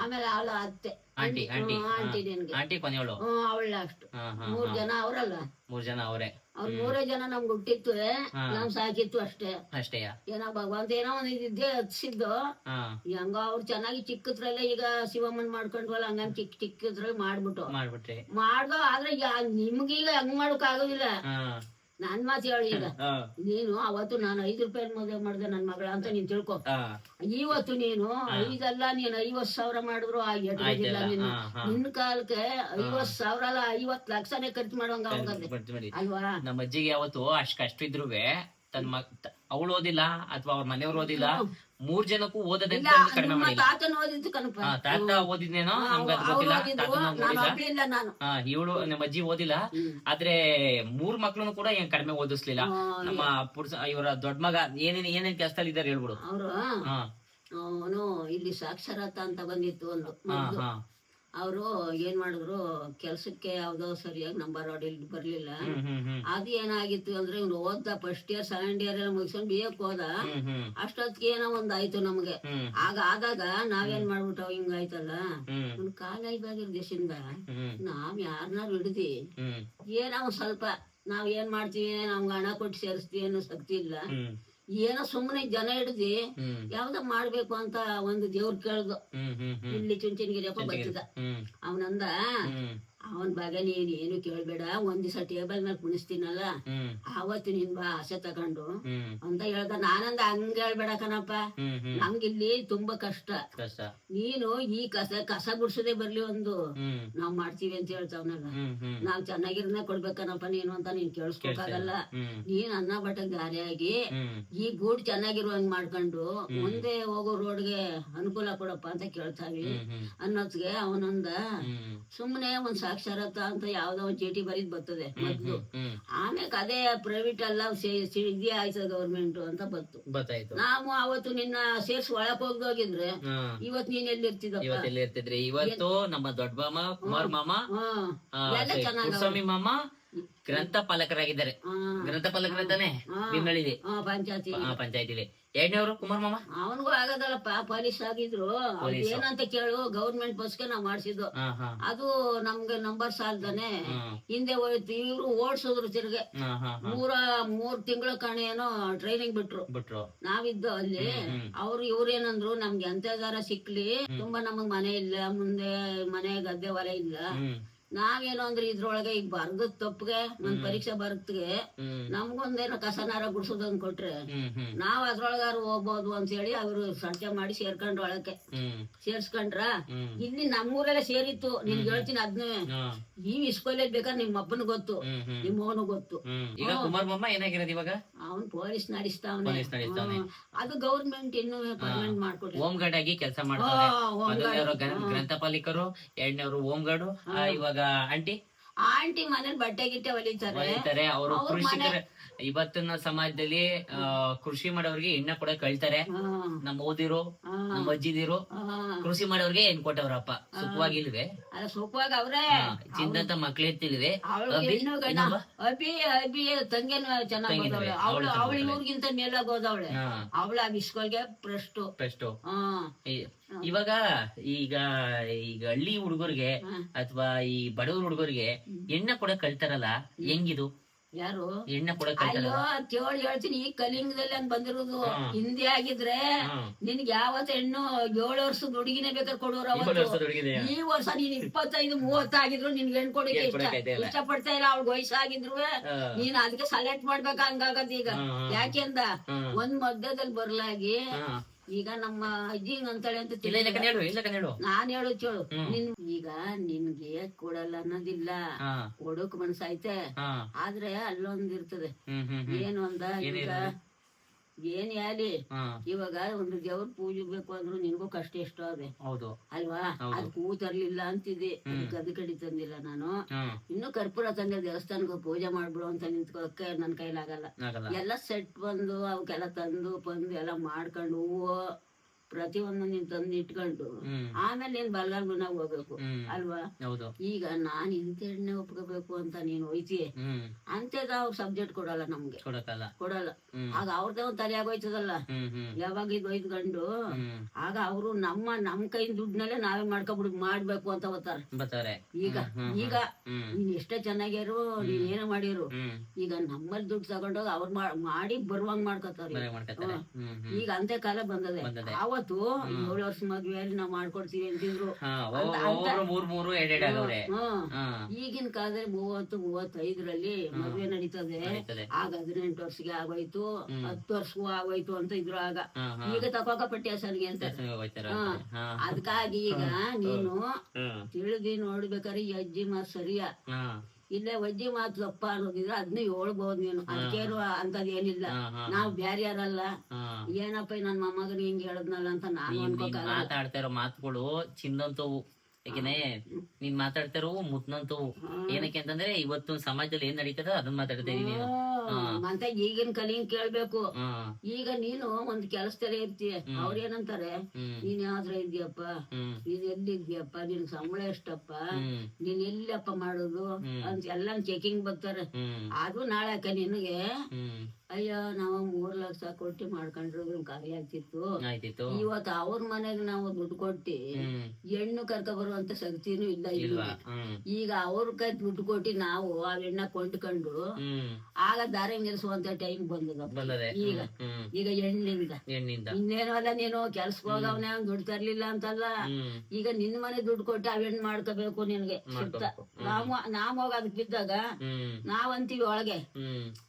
ಆಮೇಲೆ ಅವಳ ಅತ್ತೆ. Aunty aunty. ಆಂಟಿ ನಿನ್ಗೆ. ಆಂಟಿ ಕೊನೆಯವಳು ಹ್ಮ್ ಅವಳ ಹಾ ಮೂರ್ ಜನ ಅವರಲ್ಲ? ಮೂರ್ ಜನ ಅವರೇ. ಅವ್ರ ಮೂರೇ ಜನ ನಮ್ಗೆ ಹುಟ್ಟಿತ್ತು ನಮ್ ಸಾಕಿತ್ತು ಅಷ್ಟೇ. ಅಷ್ಟೇ ಏನೋ ಭಗವಂತ ಏನೋ ಒಂದ್ ಇದ್ದೇ ಹಚ್ಚಿದ್ದು. ಹೆಂಗ ಅವ್ರು ಚೆನ್ನಾಗಿ ಚಿಕ್ಕದ್ರಲ್ಲೇ ಈಗ ಶಿವಮ್ಮನ್ ಮಾಡ್ಕೊಂಡ್ವಲ್ಲ ಹಂಗ ಚಿಕ್ಕ ಚಿಕ್ಕದ್ರಲ್ಲಿ ಮಾಡ್ಬಿಟ್ಟು. ಮಾಡ್ಬಿಟ್ರಿ. ಮಾಡ್ದೋ ಆದ್ರೆ ನಿಮ್ಗೀಗ ಹಂಗ್ ಮಾಡಕ್ ಆಗೋದಿಲ್ಲ ನನ್ ಮಾತು ಹೇಳಿ ಈಗ. ನೀನು ಅವತ್ತು ನಾನು ಐದು ರೂಪಾಯಿ ಮದುವೆ ಮಾಡ್ದೆ ನನ್ ಮಗಳ ಅಂತ ನೀನ್ ತಿಳ್ಕೊ. ಇವತ್ತು ನೀನು ಐದಲ್ಲ ನೀನ್ ಐವತ್ ಸಾವಿರ ಮಾಡಿದ್ರು ಆ ನೀನು. ನಿನ್ ಕಾಲಕ್ಕೆ ಐವತ್ ಸಾವಿರ ಅಲ್ಲ ಐವತ್ ಲಕ್ಷನೇ ಖರ್ಚು ಮಾಡುವಂಗ. ಅಲ್ವಾ? ನಮ್ಮ ಅಜ್ಜಿಗೆ ಯಾವತ್ತು ಅಷ್ಟ್ ಕಷ್ಟ ಇದ್ರುವೆ ತನ್ ಮಕ್ ಅವಳು ಓದಿಲ್ಲ ಅಥವಾ ಅವ್ರ ಮನೆಯವ್ರು ಓದಿಲ್ಲ ಮೂರ್ ಜನಕ್ಕೂ ಓದದೆ ಕಡಿಮೆ ಮಾಡಿಲ್ಲ. ತಾತನ ಓದಿದ್ದು ಹಾ, ತಾತ ಓದಿದ್ನೇನೋ ನಮ್ಗೆ ಅದು ಅವ್ರು ಗೊತ್ತಿಲ್ಲ ತಾತನ ನಾನು ಓದಿಲ್ಲ ನಾನು. ಹಾ ಇವಳು ನಮ್ಮ ಅಜ್ಜಿ ಓದಿಲ್ಲ. ಆದ್ರೆ ಮೂರ್ ಮಕ್ಳುನು ಕೂಡ ಏನ್ ಕಡಿಮೆ ಓದಿಸ್ಲಿಲ್ಲ. ನಮ್ಮ ಪುರುಷ ಇವರ ದೊಡ್ಡ ಮಗ ಏನೇನ್ ಏನೇನ್ ಕೆಲಸದಲ್ಲಿ ಇದಾರೆ ಹೇಳ್ಬಿಡು. ಅವ್ರು? ಹಾ. ಅವನು ಇಲ್ಲಿ ಸಾಕ್ಷರತಾ ಅಂತ ಬಂದಿತ್ತು ಒಂದು ಹಾ ಮೊದ್ಲು. ಹಾ. ಅವರು ಏನ್ ಮಾಡಿದ್ರು ಕೆಲ್ಸಕ್ಕೆ ಯಾವ್ದೋ ಸರಿಯಾಗಿ ನಂಬರ್ ಇಲ್ಲಿ ಬರ್ಲಿಲ್ಲ. ಅದು ಏನಾಗಿತ್ತು ಅಂದ್ರೆ ಇವ್ನು ಓದ್ದ ಫಸ್ಟ್ ಇಯರ್ ಸೆಕೆಂಡ್ ಇಯರ್ ಎಲ್ಲ ಮುಗಿಸ್ಕೊಂಡು ಬಿ ಎಕ್ ಹೋದ. ಅಷ್ಟೊತ್ತಿಗೆ ಏನೋ ಒಂದ್ ಆಯ್ತು ನಮ್ಗೆ. ಆಗ ಆದಾಗ ನಾವೇನ್ ಮಾಡ್ಬಿಟ್ಟವ್ ಹಿಂಗಾಯ್ತಲ್ಲ ಕಾಲ ಇವಾಗಿರ್ ದೇಶದಿಂದ ನಾವ್ ಯಾರನ್ನಾರು ಹಿಡ್ದಿ ಏನೋ ಒಂದ್ ಸ್ವಲ್ಪ ನಾವ್ ಏನ್ ಮಾಡ್ತೀವಿ ನಮ್ಗೆ ಹಣ ಕೊಟ್ಟು ಸೇರಿಸ್ತೀವಿ ಅನ್ನೋ ಶಕ್ತಿ ಇಲ್ಲ. ಏನೋ ಸುಮ್ಮನೆ ಜನ ಹಿಡ್ದಿ ಯಾವ್ದ ಮಾಡ್ಬೇಕು ಅಂತ ಒಂದು ದೇವ್ರ ಕೇಳ್ದು. ಇಲ್ಲಿ ಚುಂಚನಗಿರಿಯಪ್ಪ ಬರ್ತಿದ್ದ. ಹ್ಮ್. ಅವನಂದ ಅವನ್ ಬಗ್ಗೆ ನೀನ್ ಏನು ಕೇಳ್ಬೇಡ. ಒಂದ್ ದಿವಸ ಟೇಬಲ್ ಮೇಲೆ ಕುಣಿಸ್ತೀನಲ್ಲ? ಆವತ್ತ ನಿನ್ ಬಾ ಆಸೆ ತಗೊಂಡು. ಅಂತ ಹೇಳ್ದ. ನಾನಂದ ಹಂಗ ಹೇಳ್ಬೇಡ ಕಣಪ್ಪ. ನಮ್ಗಿಲ್ಲಿ ತುಂಬಾ ಕಷ್ಟ. ನೀನು ಈ ಕಸ ಕಸ ಗುಡ್ಸದೆ ಬರ್ಲಿ ಒಂದು. ನಾವ್ ಮಾಡ್ತೀವಿ ಅಂತ ಹ್ಮ್ ನಾವ್ ಚೆನ್ನಾಗಿರ್ನ ಕೊಡ್ಬೇಕನಪ್ಪ ನೀನು ಅಂತ ನೀನ್ ಕೇಳಿಸ್ಕೊಕಾಗಲ್ಲ. ನೀನ್ ಅನ್ನ ಬಟ್ಟೆ ದಾರಿಯಾಗಿ ಆಗಿ ಈ ಗೂಡ್ ಚೆನ್ನಾಗಿರುವಂಗ್ ಮಾಡ್ಕೊಂಡು ಮುಂದೆ ಹೋಗೋ ರೋಡ್ಗೆ ಅನುಕೂಲ ಕೊಡಪ್ಪ ಅಂತ ಕೇಳ್ತಾವಿ ಅನ್ನೋದ್ಗೆ ಅವನಂದ ಸುಮ್ಮನೆ ಸುಮ್ನೆ ಒಂದ್ ಸಾಕ್ಷರತ ಅಂತ ಯಾವ್ದೋ ಒಂದ್ ಚೀಟಿ ಬರೀದ್ ಬರ್ತದೆ ಮೊದ್ಲು. ಆಮೇಲೆ ಅದೇ ಪ್ರೈವೇಟ್ ಅಲ್ಲ ಇದೇ ಆಯ್ತದ ಗೌರ್ಮೆಂಟ್ ಅಂತ ಬಂತು. ನಾವು ಅವತ್ತು ನಿನ್ನ ಸೇರ್ಸ್ ಒಳಕ್ ಹೋಗಿದ್ರೆ ಇವತ್ ನೀನ್ ಎಲ್ಲಿ ಇವತ್ತು ಎಲ್ಲಿ ಇರ್ತಿದ್ರಿ ಇವತ್ತು ನಮ್ಮ ದೊಡ್ಡ ಮಾಮ ಕುಮಾರ್ ಮಾಮ ಎಲ್ಲ ಚೆನ್ನಾಗಿ. ಕುರುಸ್ವಾಮಿ ಮಾಮ ಗ್ರಂಥ ಪಾಲಕರಾಗಿದ್ದಾರೆ ಗ್ರಂಥ ಪಾಲಕರ ತಾನೆ ಬಿಮ್ಮಳಿಲಿ ಪಂಚಾಯತಿ. ಪಂಚಾಯತಿಲಿ. ಎರಡನೇವರು ಕುಮಾರ್ ಮಾಮ? ಅವನಿಗೂ ಆಗದಲ್ಲಪ್ಪ ಪೊಲೀಸ್ ಆಗಿದ್ರು. ಏನಂತ ಕೇಳು ಗೌರ್ಮೆಂಟ್ ಬಸ್ಗೆ ನಾವ್ ಮಾಡ್ಸಿದ್ದು. ಅದು ನಮ್ಗೆ ನಂಬರ್ ಸಾಲ್ದಾನೆ. ಹಿಂದೆ ಹೋಯ್ತು ಇವ್ರು ಓಡ್ಸಿದ್ರು ತಿರ್ಗೆ. ಮೂರ ಮೂರ್ ತಿಂಗಳ ಕಣ ಏನೋ ಟ್ರೈನಿಂಗ್ ಬಿಟ್ರು. ಬಿಟ್ರು. ನಾವಿದ್ದು ಅಲ್ಲಿ. ಅವ್ರು ಇವ್ರೇನಂದ್ರು ನಮ್ಗೆ ಎಂತೆದಾರ ಸಿಕ್ಲಿ. ತುಂಬಾ ನಮಗ್ ಮನೆ ಇಲ್ಲ ಮುಂದೆ ಮನೆ ಗದ್ದೆ ಹೊಲ ಇಲ್ಲ. ನಾವೇನೋ ಅಂದ್ರೆ ಇದ್ರೊಳಗೆ ಈಗ ಬರ್ಗದ್ ತಪ್ಪಿಗೆ ಒಂದ್ ಪರೀಕ್ಷೆ ಬರ್ತಗೆ ಹ್ಮ್. ನಮ್ಗೊಂದೇನೋ ಕಸನಾರ ಗುಡ್ಸೋದಂದ್ ಕೊಟ್ರೆ ನಾವ್ ಅದ್ರೊಳಗಾರು ಹೋಗ್ಬೋದು ಅಂತ ಹೇಳಿ ಅವ್ರು ಸಂಚೆ ಮಾಡಿ ಸೇರ್ಕೊಂಡ್ರ ಒಳಕ್ಕೆ. ಸೇರ್ಸ್ಕೊಂಡ್ರ? ಇಲ್ಲಿ ನಮ್ಮೂರೆಲ್ಲ ಸೇರಿತ್ತು. ನಿನ್ಗೆ ಹೇಳ್ತೀನಿ ಅದ್ನೇ. ಈ ನೀವ್ ಇಸ್ಕೊಲೇ ಬೇಕಾದ್ರೆ ನಿಮ್ಮ ಅಪ್ಪನ ಗೊತ್ತು. ನಿಮ್ ಅವನು ಗೊತ್ತು. ಈಗ ಕುಮಾರ್ ಮಾಮ ಏನಾಗಿರೋದು ಇವಾಗ? ಅವನ್ ಪೊಲೀಸ್ ನಡೆಸ್ತಾವನೆ. ಅದು ಗೌರ್ಮೆಂಟ್ ಇನ್ನು ಪರ್ಮನೆಂಟ್ ಮಾಡ್ಕೊಡಿ ಹೋಮ್ ಗಾರ್ಡ್ ಆಗಿ ಕೆಲಸ ಮಾಡ್ತಾರೆ ಗ್ರಂಥಪಾಲಿಕರು ಎರಡನೇವರು ಹೋಮ್. ಗಾರ್ಡು ಇವಾಗ ಆಂಟಿ? ಆಂಟಿ ಮನೇಲಿ ಬಟ್ಟೆ ಗಿಟ್ಟೆ ಹೊಲಿತಾರೆ. ಹೊಲಿತಾರೆ ಅವರು ಕೃಷಿಕರ ಇವತ್ತಿನ ಸಮಾಜದಲ್ಲಿ ಕೃಷಿ ಮಾಡೋರಿಗೆ ಹೆಣ್ಣ ಕೂಡ ಕಳ್ತಾರೆ. ನಮ್ಮ ಓದಿರು ನಮ್ಮ ಅಜ್ಜಿದಿರು. ಕೃಷಿ ಮಾಡೋರ್ಗೆ ಏನ್ ಕೊಟ್ಟವ್ರಪ್ಪ. ಸುಖವಾಗಿಲ್ವೇ ಅಲ್ಲ ಸುಖವಾಗಿ ಅವ್ರೆ. ಚಿಂದಂತ ಮಕ್ಳಿರ್ತಿಲ್ವೇ ಅವಳು ಅಭಿ? ಅಭಿ ತಂಗಿನ ಚೆನ್ನಾಗ್. ಅವಳು ಅವ್ಳು ಇವ್ರಿಗಿಂತ ಮೇಲಾಗ ಹೋದವಳೆ ಅವಳ ವಿಶ್ವಗೆ ಬೆಸ್ಟು ಈ- ಇವಾಗ ಈಗ ಈಗ ಹಳ್ಳಿ ಹುಡುಗರಿಗೆ. ಅಥವಾ ಈ ಬಡವ್ರ ಹುಡುಗರಿಗೆ ಹೆಣ್ಣ ಕೂಡ ಕಳ್ತಾರಲ್ಲ ಹೆಂಗಿದು? ಯಾರು? ಎಣ್ಣೆ ಅಯ್ಯೋ ಕೇಳಿ ಹೇಳ್ತೀನಿ ಈ ಕಲಿಂಗದಲ್ಲಿ ಅಂತ ಬಂದಿರೋದು. ಹಿಂದಿ ಆಗಿದ್ರೆ. ನಿನ್ಗೆ ಯಾವತ್ತ ಹೆಣ್ಣು ಏಳು ವರ್ಷದ ಹುಡುಗಿನೇ ಬೇಕಾದ್ರೆ ಕೊಡೋರು ಅವತ್ತು. ಈ ವರ್ಷ ನೀನ್ ಇಪ್ಪತ್ತೈದು ಮೂವತ್ತಾಗಿದ್ರು ನಿನ್ಗೆ ಹೆಣ್ ಕೊಡಕ್ಕೆ ಇಷ್ಟ. ಇಲ್ಲ. ಪಡ್ತಾ ಇಲ್ಲ ಅವ್ಳ ವಯಸ್ಸಾಗಿದ್ರು. ನೀನ್ ಅದಕ್ಕೆ ಸೆಲೆಕ್ಟ್ ಮಾಡ್ಬೇಕ ಹಂಗಾಗತ್ ಈಗ. ಯಾಕೆಂದ ಒಂದ್ ಮಧ್ಯದಲ್ಲಿ ಬರ್ಲಾಗಿ. ಈಗ ನಮ್ಮ ಅಜ್ಜಿ ಅಂತೇಳಿ ಅಂತಾಳೆ ಅಂತ ಇಲ್ಲ ಹೇಳು ಹೇಳು. ನಾನ್ ಹೇಳು ಹ್ಮ್. ನಿನ್ ಈಗ ನಿನ್ಗೆ ಕೊಡಲ್ಲ ಅನ್ನೋದಿಲ್ಲ. ಹಾ. ಕೊಡೋಕ್ ಮನ್ಸೈತೆ ಹಾ. ಆದ್ರೆ ಅಲ್ಲೊಂದ್ ಇರ್ತದೆ. ಹ್ಮ್ ಹ್ಮ್ ಹ್ಮ್. ಏನು ಅಂದ ಈಗ? ಏನ್ ಯಾಲಿ? ಇವಾಗ ಒಂದು ದೇವ್ರ ಪೂಜೆ ಬೇಕು ಅಂದ್ರು ನಿನ್ಗೂ ಕಷ್ಟ ಎಷ್ಟೋ ಅದೇ ಹೌದು. ಅಲ್ವಾ. ಅದ್ ಹೂ ತರ್ಲಿಲ್ಲ ಅಂತಿದೆ ಅದು ಕಡಿ ತಂದಿಲ್ಲ ನಾನು. ಇನ್ನು ಕರ್ಪೂರ ತಂದೆ ದೇವಸ್ಥಾನಕ್ಕೆ ಪೂಜೆ ಮಾಡ್ಬಿಡು ಅಂತ ನಿಂತ್ಕೋಕೆ ನನ್ ಕೈಲಾಗಲ್ಲ. ಎಲ್ಲ ಸೆಟ್ ಬಂದು ಅವಕ್ಕೆಲ್ಲ ತಂದು ಬಂದು ಎಲ್ಲ ಮಾಡ್ಕೊಂಡು ಹೂವು ಪ್ರತಿಯೊಂದು ನೀನ್ ತಂದು ಇಟ್ಕೊಂಡು. ಆಮೇಲೆ ನೀನ್ ಬಲ್ಗಾಲ್ ಗುಣ ಹೋಗ್ಬೇಕು ಅಲ್ವಾ? ಈಗ ನಾನ್ ಇಂಥ ಎಣ್ಣೆ ಒಪ್ಕೋಬೇಕು ಅಂತ ನೀನ್ ಹೋಯ್ತಿ. ಅಂತೇದ ಅವ್ರ ಸಬ್ಜೆಕ್ಟ್ ಕೊಡಲ್ಲ ನಮ್ಗೆ. ಕೊಡಲ್ಲ. ಆಗ ಅವ್ರದೇ ಒಂದ್ ತಲೆ ಆಗೋಯ್ತದಲ್ಲ. ಯಾವಾಗ ಇದು ಒಯ್ದ್ಕೊಂಡು ಆಗ ಅವರು ನಮ್ಮ ನಮ್ ಕೈ ದುಡ್ಡನ್ನಲ್ಲೇ ನಾವೇ ಮಾಡ್ಕೊಬಿಡ್ ಮಾಡ್ಬೇಕು ಅಂತ ಬರ್ತಾರೆ ಈಗ ಈಗ ನೀನ್ ಎಷ್ಟೇ ಚೆನ್ನಾಗಿರು ನೀನ್ ಏನೋ ಮಾಡಿರು ಈಗ ನಮ್ಮಲ್ಲಿ ದುಡ್ಡು ತಗೊಂಡೋಗ ಅವ್ರ ಮಾಡಿ ಬರುವಂಗ್ ಮಾಡ್ಕೊತಾರ. ಈಗ ಅಂತೆ ಕಾಲ ಬಂದದೆ. ಬಂದದೆ. ಅವತ್ತು ಏಳು ವರ್ಷ ಮದ್ವೆಯಲ್ಲಿ ನಾವ್ ಮಾಡ್ಕೊಡ್ತೀವಿ ಅಂತಿದ್ರು. ಮೂರ್ ಮೂರು ಈಗಿನ ಕಾಲದಲ್ಲಿ ಮೂವತ್ತು ಮೂವತ್ತೈದರಲ್ಲಿ ಮದ್ವೆ ನಡೀತದೆ. ಆಗ ಹದಿನೆಂಟು ವರ್ಷಗೆ ಆಗೋಯ್ತು ಹತ್ತು ವರ್ಷಕ್ಕೂ ಆಗೋಯ್ತು ಅಂತ ಇದ್ರು ಆಗ. ಈಗ ತಕೋಕ ಪಟ್ಯಾಸನಿಗೆ ಅಂತ. ಅದಕ್ಕಾಗಿ ಈಗ ನೀನು ತಿಳಿದಿ ನೋಡ್ಬೇಕಾದ್ರೆ ಈ ಅಜ್ಜಿ ಮಾ ಸರಿಯ? ಇಲ್ಲೇ ವಜ್ಜಿ ಮಾತು ತಪ್ಪ ಅನ್ನೋದಿದ್ರೆ ಅದನ್ನ ಹೇಳ್ಬೋದು ನೀನು. ಅದಕ್ಕೇನು ಅಂತದ್ ಏನಿಲ್ಲ. ನಾವ್ ಬ್ಯಾರೆ ಯಾರಲ್ಲ. ಏನಪ್ಪ ನನ್ ಮೊಮ್ಮಗನ್ ಹಿಂಗ್ ಹೇಳದ್ನಲ್ಲ ಅಂತ ನಾನು ನೀನ್ ನೀನ್ ಅನ್ಕೋಕ ಮಾತಾಡ್ತಾ ಇರೋ ಮಾತುಗಳು ಚಿಂದಂತವು. ಯಾಕೆನೆ ನೀನ್ ಮಾತಾಡ್ತಾ ಇರೋ ಮುತ್ನಂತವು ಏನಕ್ಕೆ ಅಂತಂದ್ರೆ ಇವತ್ತು ಸಮಾಜದಲ್ಲಿ ಏನ್ ನಡೀತದ ಅದನ್ನ ಮಾತಾಡ್ತಾ ಇದೀನಿ ನೀನು. ಅಂತ ಈಗಿನ ಕಲಿಂಗ್ ಕೇಳ್ಬೇಕು. ಈಗ ನೀನು ಒಂದ್ ಕೆಲಸದಲ್ಲೇ ಇರ್ತಿ ಅವ್ರೇನಂತಾರೆ ಏನಂತಾರೆ? ನೀನ್ ಯಾವ್ದ್ರ ಇದ್ಯಪ್ಪ? ನೀನ್ ಎಲ್ಲಿದ್ಯಪ್ಪ? ನಿನ್ ಸಂಬಳ ಎಷ್ಟಪ್ಪ? ನೀನ್ ಎಲ್ಲಪ್ಪ ಮಾಡೋದು? ಅಂತ ಎಲ್ಲ ಚೆಕಿಂಗ್ ಬರ್ತಾರೆ ಅದು ನಾಳೆ ಅಕ್ಕ ನಿನಗೆ ಅಯ್ಯೋ ನಾವು ಮೂರ್ ಲಕ್ಷ ಕೊಟ್ಟು ಮಾಡ್ಕೊಂಡ್ರು ಖಾಲಿ ಆಗ್ತಿತ್ತು. ಆಯ್ತಿತ್ತು ಇವತ್ತು ಅವ್ರ ಮನೆಗೆ ನಾವು ದುಡ್ಡು ಕೊಟ್ಟಿ ಹೆಣ್ಣು ಕರ್ಕ ಬರುವಂತ ಶಕ್ತಿನೂ ಇಲ್ಲ ಇಲ್ಲಿ. ಇಲ್ವಾ? ಈಗ ಅವ್ರ ಕೈ ದುಡ್ಡು ಕೊಟ್ಟಿ ನಾವು ಆ ಹೆಣ್ಣ ಕೊಂಡ್ಕೊಂಡು ಆಗ ದಾರಿ ನಿಲ್ಸುವಂತ ಟೈಮ್ ಬಂದದ. ಈಗ ಈಗ ಹೆಣ್ಣಿಂದ. ಇನ್ನೇನಲ್ಲ ಇನ್ನೇನು ಅಲ್ಲ ನೀನು ಕೆಲ್ಸಕ್ಕೆ ಹೋಗವನೇ ಅವ್ನ್ ದುಡ್ಡು ತರ್ಲಿಲ್ಲ ಅಂತಲ್ಲ. ಈಗ ನಿನ್ ಮನೆ ದುಡ್ಡು ಕೊಟ್ಟು ಆ ಹೆಣ್ಣು ಮಾಡ್ಕೋಬೇಕು ನಿನ್ಗೆ. ನಾವು ನಾವ್ ಹೋಗ ಅದಕ್ ಬಿದ್ದಾಗ ನಾವಂತೀವಿ ಒಳಗೆ.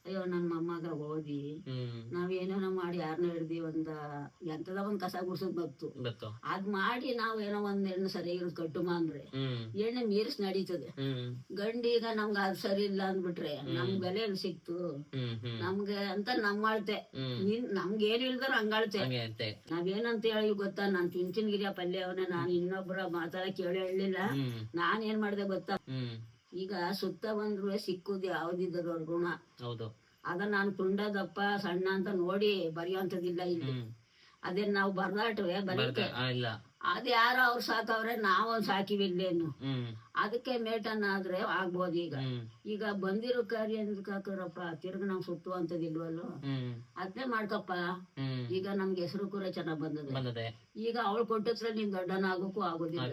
ಅಯ್ಯೋ ನನ್ ಮೊಮ್ಮಗ ಓದಿ ಹ್ಮ್. ನಾವೇನೋ ಮಾಡಿ ಯಾರನ್ನ ಹಿಡ್ದಿ ಒಂದ ಎಂತದ ಒಂದ್ ಕಸ ಗುಡ್ಸೋದ್ ಬತ್ತು ಅದ್ ಮಾಡಿ ನಾವ್ ಏನೋ ಒಂದ್ ಹೆಣ್ಣು ಸರಿ ಕಟ್ಟುಮ ಅಂದ್ರೆ ಎಣ್ಣೆ ಮೀರಿಸ್ ನಡೀತದೆ. ಗಂಡೀಗ ಈಗ ನಮ್ಗ ಅದ್ ಸರಿ ಇಲ್ಲ ಅಂದ್ಬಿಟ್ರೆ ನಮ್ ಬೆಲೆ ಎಲ್ಲಿ ಸಿಕ್ತು ನಮ್ಗೆ ಅಂತ ನಮ್ಮ ಅಳ್ತೆ ಹ್ಮ್. ನಿನ್ ನಮ್ಗೆ ಏನ್ ಇಲ್ದಾರ ಹಂಗಾಳ್ತೆ. ನಾವೇನಂತ ಹೇಳಿ ಗೊತ್ತಾ ನಾನ್ ಚುಂಚನಗಿರಿಯ ಗಿರಿಯ ಪಲ್ಯ ಅವನ ನಾನ್ ಇನ್ನೊಬ್ರ ಮಾತಾಡಕ್ ಕೇಳಿ ಹೇಳಿಲ್ಲ ನಾನ್ ಏನ್ ಮಾಡ್ದೆ ಗೊತ್ತಾ? ಈಗ ಸುತ್ತ ಬಂದ್ರು ಸಿಕ್ಕುದು ಯಾವ್ದಿದ್ರು ಅವ್ರ ಗುಣ ಹೌದು. ಅದ ನಾನು ತುಂಡ ದಪ್ಪ ಸಣ್ಣ ಅಂತ ನೋಡಿ ಬರೆಯುವಂತದಿಲ್ಲ ಇಲ್ಲಿ. ಅದೇ ನಾವು ಬರ್ದಾಟ್ವೆ ಬರೀತೆ. ಅದ್ ಯಾರು ಅವ್ರು ಸಾಕವ್ರೆ ನಾವೊಂದ್ ಸಾಕಿವಿಲ್ಲೇನು. ಅದಕ್ಕೆ ಮೇಟನ್ ಆದ್ರೆ ಆಗ್ಬೋದು ಈಗ. ಈಗ ಬಂದಿರೋ ಕಾರ್ಯ ಕಾಕರಪ್ಪ ತಿರ್ಗ ನಾವ್ ಸುತ್ತುವಂತದಿಲ್ವಲ್ಲೋ ಅದ್ನೇ ಮಾಡ್ಕಪ್ಪ. ಈಗ ನಮ್ಗೆ ಹೆಸರು ಕೂಡ ಚೆನ್ನಾಗ್ ಬಂದದ. ಈಗ ಅವಳು ಕೊಟ್ಟಿದ್ರೆ ನೀನ್ ದೊಡ್ಡನ ಆಗೋಕ್ಕೂ ಆಗೋದಿಲ್ಲ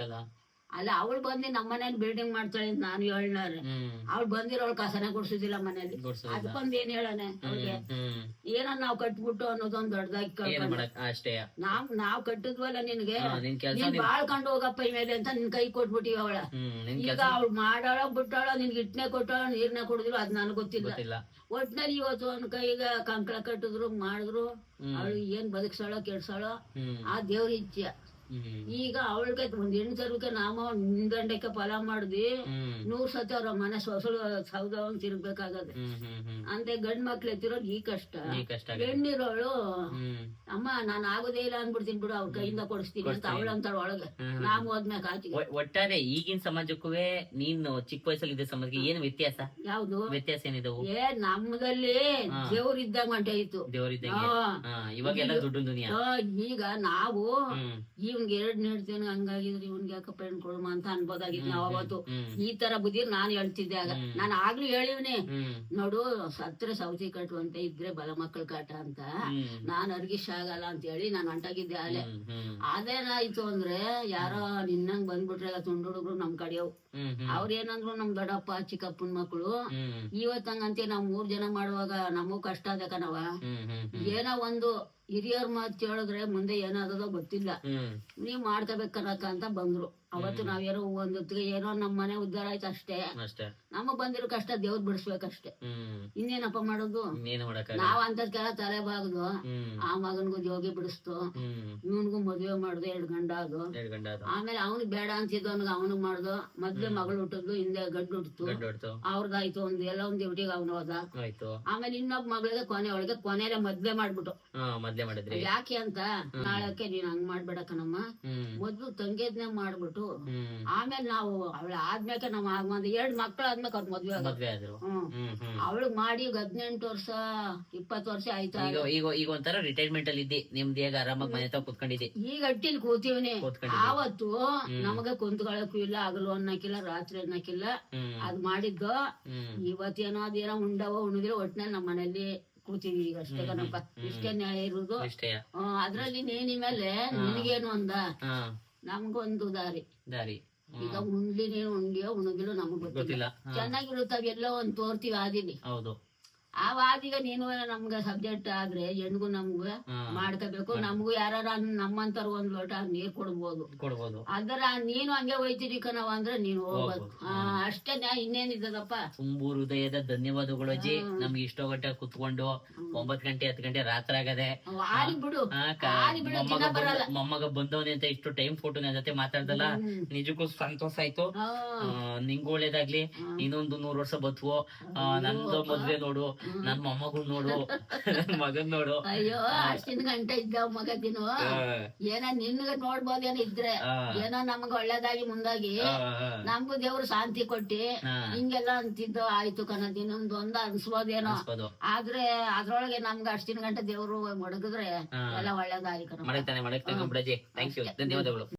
ಅಲ್ಲ ಅವಳು ಬಂದು ನಮ್ಮ ಮನೇಲಿ ಬಿಲ್ಡಿಂಗ್ ಮಾಡ್ತಾಳೆ ಅಂತ ನಾನು ಹೇಳ್ನಾರ ಅವಳು ಬಂದಿರೋಳು ಕಸನ ಗುಡ್ಸುದಿಲ್ಲ ಮನೇಲಿ. ಅದ್ ಬಂದ್ ಏನ್ ಹೇಳನೆ ಅವ್ಳಿಗೆ? ಹ್ಮ್. ಏನೋ ನಾವ್ ಕಟ್ಬಿಟ್ಟು ಅನ್ನೋದೊಂದ್ ದೊಡ್ಡದಾಗಿ ಅಷ್ಟೇ. ನಾವ್ ನಾವ್ ಕಟ್ಟಿದ್ವಲ್ಲ ನಿನ್ಗೆ? ನಿನ್ ಕಂಡ ನೀನ್ ಬಾಳ್ಕೊಂಡು ಹೋಗಪ್ಪ ಮೇಲೆ ಅಂತ ನಿನ್ ಕೈ ಕೊಟ್ಬಿಟ್ಟಿವ ಅವಳ. ಈಗ ಅವಳು ಮಾಡಾಳ ಬಿಟ್ಟಾಳ ನಿನ್ಗೆ ಇಟ್ನೆ ಕೊಟ್ಟಾಳ ನೀರ್ನ ಕುಡಿದ್ರು ಅದ್ ನನಗ್ ಗೊತ್ತಿಲ್ಲ. ಒಟ್ನಲ್ಲಿ ಇವತ್ತು ಒಂದ್ ಕೈಗ ಕಂಕಳ ಕಟ್ಟಿದ್ರು ಮಾಡಿದ್ರು. ಅವಳು ಏನ್ ಬದುಕ್ಸಾಳೋ ಕೆಡ್ಸಾಳೋ ಆ ದೇವ್ರ ಇಚ್ಛೆ. ಈಗ ಅವಳಿಗೆ ಒಂದ್ ಹೆಣ್ಣು ತರಕ್ಕೆ ನಾಮ ನಿಂದಂಡಕ್ಕೆ ಫಲ ಮಾಡ್ದಿ ಹ್ಮ್. ನೂರ್ ಸತಿ ಅವ್ರ ಮನೆ ಸೊಸಲು ಸೌದ ಹ್ಮ್ ಅಂತೆ ಗಂಡ್ ಮಕ್ಳು ಎತ್ತಿರೋದು ಈ ಕಷ್ಟ. ಈ. ಹೆಣ್ಣಿರೋಳು ಅಮ್ಮ ನಾನ್ ಆಗೋದೇ ಇಲ್ಲ ಅನ್ಬಿಡ್ತೀನಿ ಬಿಡು ಅವ್ರ ಕೈಯಿಂದ ಕೊಡಿಸ್ತೀನಿ ಅಂತ ಅವಳು ಅಂತಾಳ ಒಳಗೆ. ನಾಮ ಹೋದ್ಮ್ಯಾಗ ಆಚೆಗೆ ಒ- ಒಟ್ಟಾರೆ ಈಗಿನ ಸಮಾಜಕ್ಕೂ ನೀನು ಚಿಕ್ಕ ವಯಸ್ಸಲ್ಲಿ ಇದ್ದ ಸಮಾಜಕ್ಕೆ ಏನು ವ್ಯತ್ಯಾಸ? ಯಾವ್ದು? ವ್ಯತ್ಯಾಸ ಏನಿದವು? ಏ ನಮ್ದಲ್ಲಿ ದೇವ್ರ ಇದ್ದಾಗ ಮಂಟೆ ಇತ್ತು ದೇವರಿದ್ದಂಗೆ. ಹಾ. ಹಾ ಇವಾಗೆಲ್ಲ ದುಡ್ಡು ದುನಿಯಾ. ಈಗ ನಾವು ಹ್ಮ್. ಇವ್ನ್ಗೆ ಎರಡ್ ನೀಡ್ತೇನೆ ಹಂಗಾಗಿದ್ರೆ ಇವನ್ಗೆ ಯಾಕಪ್ಪ ಹೆಣ್ ಕೊಡಮ ಅಂತ ಅನ್ಬೋದಾಗಿತ್ತು ನಾವು ಅವತ್ತು. ಈ ತರ ಬುದ್ಧಿ ನಾನ್ ಹೇಳ್ತಿದ್ದೆ ಆಗ. ನಾನು ಆಗ್ಲೂ ಹೇಳಿವ್ನಿ. ನೋಡು ಸತ್ರೆ ಸೌತಿ ಕಟ್ಟುವಂತೆ ಇದ್ರೆ ಬಲ ಮಕ್ಕಳು ಕಾಟ ಅಂತ. ನಾನ್ ಅರ್ಗಿಶ್ ಆಗಲ್ಲ ಅಂತ ಹೇಳಿ ನಾನು ಅಂಟಾಗಿದ್ದೆ ಅಲೆ ಅದೇನಾಯ್ತು ಅಂದ್ರೆ ಯಾರೋ ನಿನ್ನಂಗ್ ಬಂದ್ಬಿಟ್ರೆ ತುಂಡು ಹುಡುಗರು ನಮ್ ಕಡೆಯವ್ ಅವ್ರ ಏನಂದ್ರು ನಮ್ ದೊಡ್ಡಪ್ಪ ಚಿಕ್ಕಪ್ಪನ್ ಮಕ್ಕಳು ಇವತ್ತಂಗಂತೆ ನಾವ್ ಮೂರ್ ಜನ ಮಾಡುವಾಗ ನಮಗೂ ಕಷ್ಟ ಅದಕ್ಕ ಹ್ಮ್. ಏನೋ ಒಂದು ಹಿರಿಯರ್ ಮಾತು ಕೇಳಿದ್ರೆ ಮುಂದೆ ಏನಾದದೋ ಗೊತ್ತಿಲ್ಲ. ನೀವ್ ನೀವ್ ಮಾಡ್ಕೋಬೇಕನ್ನಕ ಅಂತ ಬಂದ್ರು. ಅವತ್ತು ನಾವೇನೋ ಒಂದು ಏನೋ ನಮ್ ಮನೆ ಉದ್ಧಾರ ಆಯ್ತು ಅಷ್ಟೇ. ಅಷ್ಟೇ. ನಮಗ್ ಬಂದಿರೋ ಕಷ್ಟ ದೇವ್ರ ಬಿಡಿಸ್ಬೇಕಷ್ಟೇ. ಇನ್ನೇನಪ್ಪ ಮಾಡೋದು? ನಾವ್ ಅಂತ ಅಂತದ್ಕೆಲ್ಲ ತಲೆ ಬಾಗದು ಆ ಮಗನ್ಗೂ ಜೋಗಿ ಬಿಡಿಸ್ತು. ಇವನ್ಗೂ ಮದ್ವೆ ಮಾಡುದು ಎರಡ್ ಗಂಡ ಅದು ಆಮೇಲೆ ಅವನಿಗೆ ಬೇಡ ಅಂತಿದ್ದವನ್ಗೆ ಅವನಿಗೆ ಮಾಡ್ದು. ಮೊದ್ಲು ಮಗಳು ಹುಟ್ಟದ್ದು ಹಿಂದೆ ಗಡ್ಡು ಹುಟ್ಟಿತು ಅವ್ರದ್ದಾಯ್ತು ಒಂದ್ ಎಲ್ಲ ಒಂದ್ ಹುಟ್ಟಿಗೆ ಅವನು ಹೋದ. ಆಮೇಲೆ ಇನ್ನೊಬ್ಬ ಮಗಳಿಗೆ ಕೊನೆ ಒಳಗೆ ಕೊನೆಲೆ ಮದ್ವೆ ಮಾಡ್ಬಿಟ್ಟು ಯಾಕೆ ಅಂತ ನಾಳಕ್ಕೆ ನೀನ್ ಹಂಗ್ ಮಾಡ್ಬೇಡ ನಮ್ಮ ಮೊದ್ಲು ತಂಗಿದ್ನೆ ಮಾಡ್ಬಿಟ್ಟು ಹ್ಮ್. ಆಮೇಲೆ ನಾವು ಅವಳ ಆದ್ಮೇಲೆ ನಾವು ಒಂದ್ ಎರಡ್ ಮಕ್ಳು ಆದ್ಮೇಲೆ ಅವ್ರ ಮದ್ವೆ ಮದ್ವೆ ಆದ್ರು. ಹ್ಮ್. ಹ್ಮ್ ಹ್ಮ್ ಅವಳಿಗೆ ಮಾಡಿ ಈಗ ಹದಿನೆಂಟು ವರ್ಷ ಇಪ್ಪತ್ತು ವರ್ಷ ಆಯ್ತು ಈಗ ಈಗ ಈಗ ಒಂಥರ ರಿಟೈರ್ಮೆಂಟ್ ಅಲ್ಲಿ ಇದ್ದಿ. ನಿಮ್ದು ಹೇಗ ಆರಾಮಾಗಿ ಮನೆ ತಾವ ಕುತ್ಕೊಂಡಿದ್ದಿ. ಈಗ ಅಟ್ಟಿಲ್ ಕೂತೀವಿನಿ. ಆವತ್ತು ನಮಗೆ ಕುಂತ್ಕೊಳಕ್ಕೂ ಇಲ್ಲ ಹಗಲು ಅನ್ನಕ್ಕಿಲ್ಲ ರಾತ್ರಿ ಅನ್ನಕ್ಕಿಲ್ಲ. ಹ್ಮ್. ಅದ್ ಮಾಡಿದ್ದು. ಹ್ಮ್. ಇವತ್ತೇನೋ ಅದೇನೋ ಉಂಡವ ಉಣಿದ್ರೆ ಒಟ್ನಲ್ಲಿ ನಮ್ಮ ಮನೇಲಿ ಕೂತೀವಿ ಈಗ ಅಷ್ಟೇ ಕಣಪ್ಪ. ಇಷ್ಟೇ ನ್ಯಾಯ ಇರುದು. ಇಷ್ಟೇ. ಅದ್ರಲ್ಲಿ ನೀನಿ ಮೇಲೆ ನಿನಗೇನು ಅಂದ? ಹಾ. ನಮ್ಗೊಂದು ದಾರಿ. ದಾರಿ. ಈಗ ಉಂಡಿನೇ ಉಂಡಿಯೋ ಉಣಗಿಲೋ ನಮಗ್ ಗೊತ್ತಿಲ್ಲ. ಚೆನ್ನಾಗಿರುತ್ತೆ ಎಲ್ಲೋ ಚೆನ್ನಾಗಿರುತ್ತಾವ ಎಲ್ಲ ಒಂದ್ ತೋರ್ತೀವಿ ಆದಿನಿ. ಹೌದು. ಆವಾದೀಗ ನೀನು ನಮ್ಗ ಸಬ್ಜೆಕ್ಟ್ ಆದ್ರೆ ಹೆಣ್ಗು ನಮ್ಗ. ಮಾಡ್ಕೋಬೇಕು. ನಮಗೂ ಯಾರ ನಮ್ಮಂತರ ಒಂದ್ ಲೋಟ ನೀರ್ ಕೊಡ್ಬೋದು. ಕೊಡ್ಬೋದು. ಅದರ ನೀನು ಹಂಗೆ ಹೋಯ್ತಿರಿ ಕಣವ ಅಂದ್ರೆ ನೀನು ಹೋಗ್ಬೋದು. ಅಷ್ಟೇ ಇನ್ನೇನ್ ಇನ್ನೇನಿದ್ದದಪ್ಪ ತುಂಬು ಹೃದಯದ ಧನ್ಯವಾದಗಳು ಅಜ್ಜಿ. ನಮ್ಗೆ ಇಷ್ಟೋ ಗಂಟೆ ಕುತ್ಕೊಂಡು ಒಂಬತ್ ಗಂಟೆ ಹತ್ತು ಗಂಟೆ ರಾತ್ರಿ ಆಗದೆ. ಬಿಡು. ಮೊಮ್ಮಗ ಬರಲ್ಲ. ಬಂದವನೆ ಅಂತ ಇಷ್ಟು ಟೈಮ್ ಫೋಟೋ ನನ್ನ ಜೊತೆ ಮಾತಾಡ್ದಲ್ಲ? ನಿಜಕ್ಕೂ ಸಂತೋಷ ಆಯ್ತು. ನಿಂಗೂ ಒಳ್ಳೇದಾಗ್ಲಿ. ಇನ್ನೊಂದು ನೂರ್ ವರ್ಷ ಬತ್ವು ಆ, ನಂದು ಮದ್ವೆ ನೋಡು. ನನ್ ಮೊಮ್ಮಗಳು ನೋಡು ನನ್ ಮಗನ್ ನೋಡು. ಅಯ್ಯೋ ಅಷ್ಟಿನ ಗಂಟೆ ಇದ್ದ ಮಗ ದಿನ ಏನ ನಿನ್ಗ ನೋಡ್ಬೋದೇನೋ ಇದ್ರೆ. ಏನೋ ನಮ್ಗ ಒಳ್ಳೇದಾಗಿ ಮುಂದಾಗಿ. ನಮ್ಗೂ ದೇವ್ರು ಶಾಂತಿ ಕೊಟ್ಟಿ. ಹಿಂಗೆಲ್ಲ ಅಂತಿದ್ದು ಆಯ್ತು ಕಣದ್ ಇನ್ನೊಂದು ಒಂದ ಅನ್ಸ್ಬೋದೇನೋ. ಆದ್ರೆ ಅದ್ರೊಳಗೆ ನಮ್ಗ ಅಷ್ಟಿನ ಗಂಟೆ ದೇವ್ರು ಮಡಗಿದ್ರೆ ಹಾ. ಎಲ್ಲ ಒಳ್ಳೇದಾಗಿ ಕಣ. ಮಡಗ್ತಾನೆ ಮಡಗ್ತಾನೆ ಥ್ಯಾಂಕ್ ಯು ಧನ್ಯವಾದಗಳು.